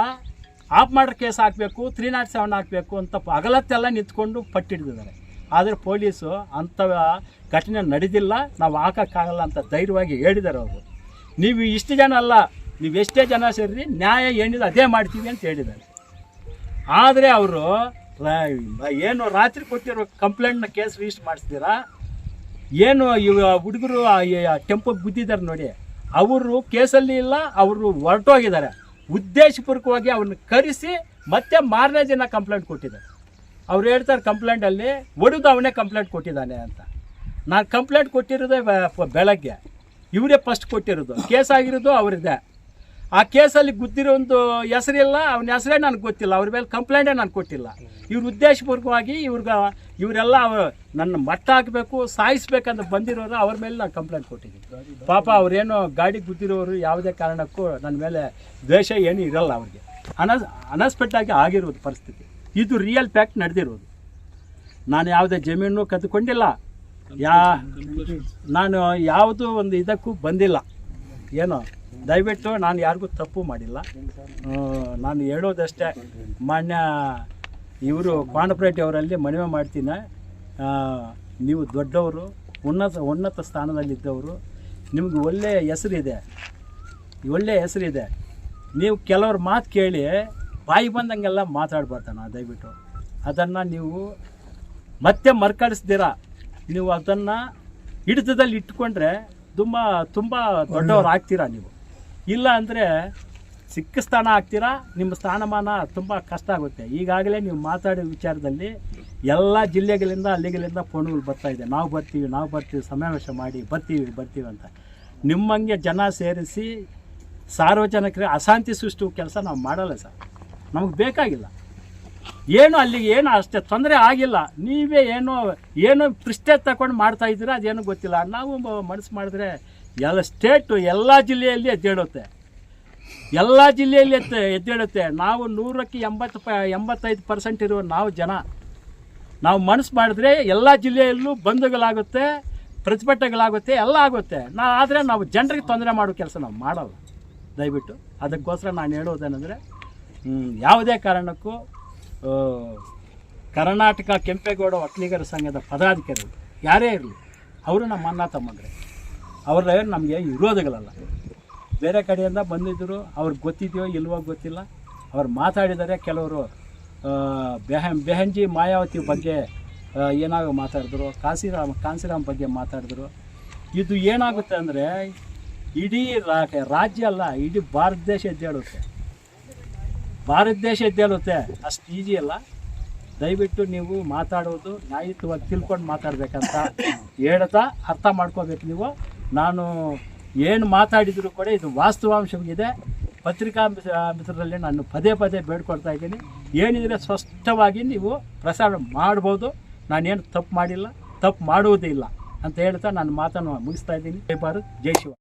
ಆಫ್ ಮಾಡ್ರ್ ಕೇಸ್ ಹಾಕಬೇಕು ತ್ರೀ ನಾಟ್ ಸೆವೆನ್ ಹಾಕಬೇಕು ಅಂತ ಅಗಲತ್ತೆಲ್ಲ ನಿಂತ್ಕೊಂಡು ಪಟ್ಟಿಡ್ದಿದ್ದಾರೆ ಆದರೆ ಪೊಲೀಸು ಅಂಥ ಘಟನೆ ನಡೆದಿಲ್ಲ, ನಾವು ಹಾಕೋಕ್ಕಾಗಲ್ಲ ಅಂತ ಧೈರ್ಯವಾಗಿ ಹೇಳಿದ್ದಾರೆ ಅವರು. ನೀವು ಇಷ್ಟು ಜನ ಅಲ್ಲ ನೀವು ಎಷ್ಟೇ ಜನ ಸೇರಿ ನ್ಯಾಯ ಏನಿದೆ ಅದೇ ಮಾಡ್ತೀವಿ ಅಂತ ಹೇಳಿದ್ದಾರೆ. ಆದರೆ ಅವರು ಏನು ರಾತ್ರಿ ಕೊಟ್ಟಿರೋ ಕಂಪ್ಲೇಂಟ್ನ ಕೇಸ್ ರಿಜಿಸ್ಟರ್ ಮಾಡಿಸ್ತೀರಾ ಏನು ಇವ ಹುಡುಗರು ಟೆಂಪೋ ಬಿದ್ದಿದ್ದಾರೆ ನೋಡಿ, ಅವರು ಕೇಸಲ್ಲಿ ಇಲ್ಲ, ಅವರು ಹೊರಟೋಗಿದ್ದಾರೆ. ಉದ್ದೇಶಪೂರ್ವಕವಾಗಿ ಅವ್ರನ್ನ ಕರೆಸಿ ಮತ್ತೆ ಮಾರನೇ ದಿನ ಕಂಪ್ಲೇಂಟ್ ಕೊಟ್ಟಿದ್ದಾರೆ. ಅವ್ರು ಹೇಳ್ತಾರೆ ಕಂಪ್ಲೇಂಟಲ್ಲಿ ಒಡೆದು ಅವನೇ ಕಂಪ್ಲೇಂಟ್ ಕೊಟ್ಟಿದ್ದಾನೆ ಅಂತ. ನಾನು ಕಂಪ್ಲೇಂಟ್ ಕೊಟ್ಟಿರೋದೇ ಬೆಳಗ್ಗೆ. ಇವರೇ ಫಸ್ಟ್ ಕೊಟ್ಟಿರೋದು. ಕೇಸ್ ಆಗಿರೋದು ಅವ್ರದ್ದೇ. ಆ ಕೇಸಲ್ಲಿ ಗುದ್ದಿರೋ ಒಂದು ಹೆಸರಿಲ್ಲ, ಅವನ ಹೆಸರೇ ನನಗೆ ಗೊತ್ತಿಲ್ಲ, ಅವ್ರ ಮೇಲೆ ಕಂಪ್ಲೇಂಟೇ ನಾನು ಕೊಟ್ಟಿಲ್ಲ. ಇವ್ರ ಉದ್ದೇಶಪೂರ್ವಕವಾಗಿ ಇವ್ರಿಗೆ, ಇವರೆಲ್ಲ ನನ್ನ ಮಟ್ಟ ಹಾಕಬೇಕು, ಸಾಯಿಸ್ಬೇಕಂತ ಬಂದಿರೋರು ಅವ್ರ ಮೇಲೆ ನಾನು ಕಂಪ್ಲೇಂಟ್ ಕೊಟ್ಟಿದ್ದೀನಿ. ಪಾಪ ಅವರೇನು ಗಾಡಿ ಗುದ್ದಿರೋರು ಯಾವುದೇ ಕಾರಣಕ್ಕೂ ನನ್ನ ಮೇಲೆ ದ್ವೇಷ ಏನೂ ಇರಲ್ಲ ಅವ್ರಿಗೆ. ಅನಸ್ ಅನಸ್ಪೆಕ್ಟಾಗಿ ಆಗಿರೋದು ಪರಿಸ್ಥಿತಿ. ಇದು ರಿಯಲ್ ಫ್ಯಾಕ್ಟ್ ನಡೆದಿರೋದು. ನಾನು ಯಾವುದೇ ಜಮೀನು ಕದ್ಕೊಂಡಿಲ್ಲ ಯಾ, ನಾನು ಯಾವುದು ಒಂದು ಇದಕ್ಕೂ ಬಂದಿಲ್ಲ. ಏನು? ದಯವಿಟ್ಟು ನಾನು ಯಾರಿಗೂ ತಪ್ಪು ಮಾಡಿಲ್ಲ. ನಾನು ಹೇಳೋದಷ್ಟೇ, ಮಾನ್ಯ ಇವರು ಪಾಂಡಪರೇಟೆ ಅವರಲ್ಲಿ ಮನವಿ ಮಾಡ್ತೀನಿ. ನೀವು ದೊಡ್ಡವರು, ಉನ್ನತ ಉನ್ನತ ಸ್ಥಾನದಲ್ಲಿದ್ದವರು, ನಿಮ್ಗೆ ಒಳ್ಳೆಯ ಹೆಸರಿದೆ. ಒಳ್ಳೆಯ ಹೆಸರಿದೆ. ನೀವು ಕೆಲವ್ರ ಮಾತು ಕೇಳಿ, ಬಾಯಿ ಬಂದಂಗೆಲ್ಲ ಮಾತಾಡ್ಬಾರ್ದಣ್ಣ ದಯವಿಟ್ಟು. ಅದನ್ನು ನೀವು ಮತ್ತೆ ಮರ್ಕಳಿಸ್ದಿರ? ನೀವು ಅದನ್ನು ಹಿಡಿತದಲ್ಲಿ ಇಟ್ಕೊಂಡ್ರೆ ತುಂಬ ತುಂಬ ದೊಡ್ಡವ್ರು ಆಗ್ತೀರಾ ನೀವು? ಇಲ್ಲ ಅಂದರೆ ಸಿಕ್ಕ ಸ್ಥಾನ ಆಗ್ತೀರಾ ನಿಮ್ಮ ಸ್ಥಾನಮಾನ ತುಂಬ ಕಷ್ಟ ಆಗುತ್ತೆ. ಈಗಾಗಲೇ ನೀವು ಮಾತಾಡಿದ ವಿಚಾರದಲ್ಲಿ ಎಲ್ಲ ಜಿಲ್ಲೆಗಳಿಂದ ಅಲ್ಲಿಗಳಿಂದ ಫೋನ್ಗಳು ಬರ್ತಾ ಇದೆ. ನಾವು ಬರ್ತೀವಿ ನಾವು ಬರ್ತೀವಿ, ಸಮಾವೇಶ ಮಾಡಿ ಬರ್ತೀವಿ ಬರ್ತೀವಿ ಅಂತ. ನಿಮ್ಮಂಗೆ ಜನ ಸೇರಿಸಿ ಸಾರ್ವಜನಿಕರಿಗೆ ಅಶಾಂತಿ ಸೃಷ್ಟಿ ಕೆಲಸ ನಾವು ಮಾಡಲ್ಲ ಸರ್. ನಮಗೆ ಬೇಕಾಗಿಲ್ಲ. ಏನು ಅಲ್ಲಿಗೆ ಏನು ಅಷ್ಟೇ ತೊಂದರೆ ಆಗಿಲ್ಲ. ನೀವೇ ಏನೋ ಏನೋ ಪೃಷ್ಠೆ ತಗೊಂಡು ಮಾಡ್ತಾ ಇದ್ದೀರಾ, ಅದೇನೋ ಗೊತ್ತಿಲ್ಲ. ನಾವು ಮನಸ್ಸು ಮಾಡಿದ್ರೆ ಎಲ್ಲ ಸ್ಟೇಟು ಎಲ್ಲ ಜಿಲ್ಲೆಯಲ್ಲಿ ಎದ್ದೇಳುತ್ತೆ. ಎಲ್ಲ ಜಿಲ್ಲೆಯಲ್ಲಿ ಎತ್ತ, ಎದ್ದೇಳುತ್ತೆ. ನಾವು ನೂರಕ್ಕೆ ಎಂಬತ್ತು ಪ, ಎಂಬತ್ತೈದು ಪರ್ಸೆಂಟ್ ಇರುವ ನಾವು ಜನ. ನಾವು ಮನಸ್ಸು ಮಾಡಿದ್ರೆ ಎಲ್ಲ ಜಿಲ್ಲೆಯಲ್ಲೂ ಬಂಧುಗಳಾಗುತ್ತೆ ಪ್ರತಿಭಟನೆಗಳಾಗುತ್ತೆ ಎಲ್ಲ ಆಗುತ್ತೆ. ನಾ, ಆದರೆ ನಾವು ಜನರಿಗೆ ತೊಂದರೆ ಮಾಡೋ ಕೆಲಸ ನಾವು ಮಾಡಲ್ಲ. ದಯವಿಟ್ಟು ಅದಕ್ಕೋಸ್ಕರ ನಾನು ಹೇಳೋದೇನೆಂದರೆ ಯಾವುದೇ ಕಾರಣಕ್ಕೂ ಕರ್ನಾಟಕ ಕೆಂಪೇಗೌಡ ಒಕ್ಕಲಿಗರ ಸಂಘದ ಪದಾಧಿಕಾರಿಗಳು ಯಾರೇ ಇರಲಿ, ಅವರು ನಮ್ಮ ಅಣ್ಣ ತಮ್ಮಂದ್ರೆ. ಅವ್ರ ನಮಗೆ ವಿರೋಧಗಳಲ್ಲ. ಬೇರೆ ಕಡೆಯಿಂದ ಬಂದಿದ್ದರು ಅವ್ರಿಗೆ ಗೊತ್ತಿದೆಯೋ ಇಲ್ವೋ ಗೊತ್ತಿಲ್ಲ. ಅವ್ರು ಮಾತಾಡಿದರೆ ಕೆಲವರು ಬೆಹ ಬೆಹಂಜಿ ಮಾಯಾವತಿ ಬಗ್ಗೆ ಏನಾಗೋ ಮಾತಾಡಿದ್ರು, ಕಾಸಿರಾಮ್, ಕಾಂಸಿರಾಮ್ ಬಗ್ಗೆ ಮಾತಾಡಿದ್ರು. ಇದು ಏನಾಗುತ್ತೆ ಅಂದರೆ, ಇಡೀ ರಾಜ್ಯ ಅಲ್ಲ, ಇಡೀ ಭಾರತ ದೇಶ ಎದ್ದೇಳುತ್ತೆ ಭಾರತ ದೇಶ ಎದ್ದೇಳುತ್ತೆ ಅಷ್ಟು ಈಜಿ ಅಲ್ಲ. ದಯವಿಟ್ಟು ನೀವು ಮಾತಾಡೋದು ನ್ಯಾಯಯುತವಾಗಿ ತಿಳ್ಕೊಂಡು ಮಾತಾಡಬೇಕಂತ ಹೇಳ್ತಾ ಅರ್ಥ ಮಾಡ್ಕೋಬೇಕು ನೀವು. ನಾನು ಏನು ಮಾತಾಡಿದರೂ ಕೂಡ ಇದು ವಾಸ್ತವಾಂಶವಾಗಿದೆ ಪತ್ರಿಕಾ ಮಿತ್ರರಲ್ಲಿ ನಾನು ಪದೇ ಪದೇ ಬೇಡ್ಕೊಡ್ತಾ ಇದ್ದೀನಿ. ಏನಿದ್ರೆ ಸ್ಪಷ್ಟವಾಗಿ ನೀವು ಪ್ರಸಾರ ಮಾಡ್ಬೋದು. ನಾನೇನು ತಪ್ಪು ಮಾಡಿಲ್ಲ. ತಪ್ಪು ಮಾಡುವುದಿಲ್ಲ ಅಂತ ಹೇಳ್ತಾ ನಾನು ಮಾತನ್ನು ಮುಗಿಸ್ತಾ ಇದ್ದೀನಿ. ಜೈ ಭಾರತ್, ಜೈ ಶಿವ.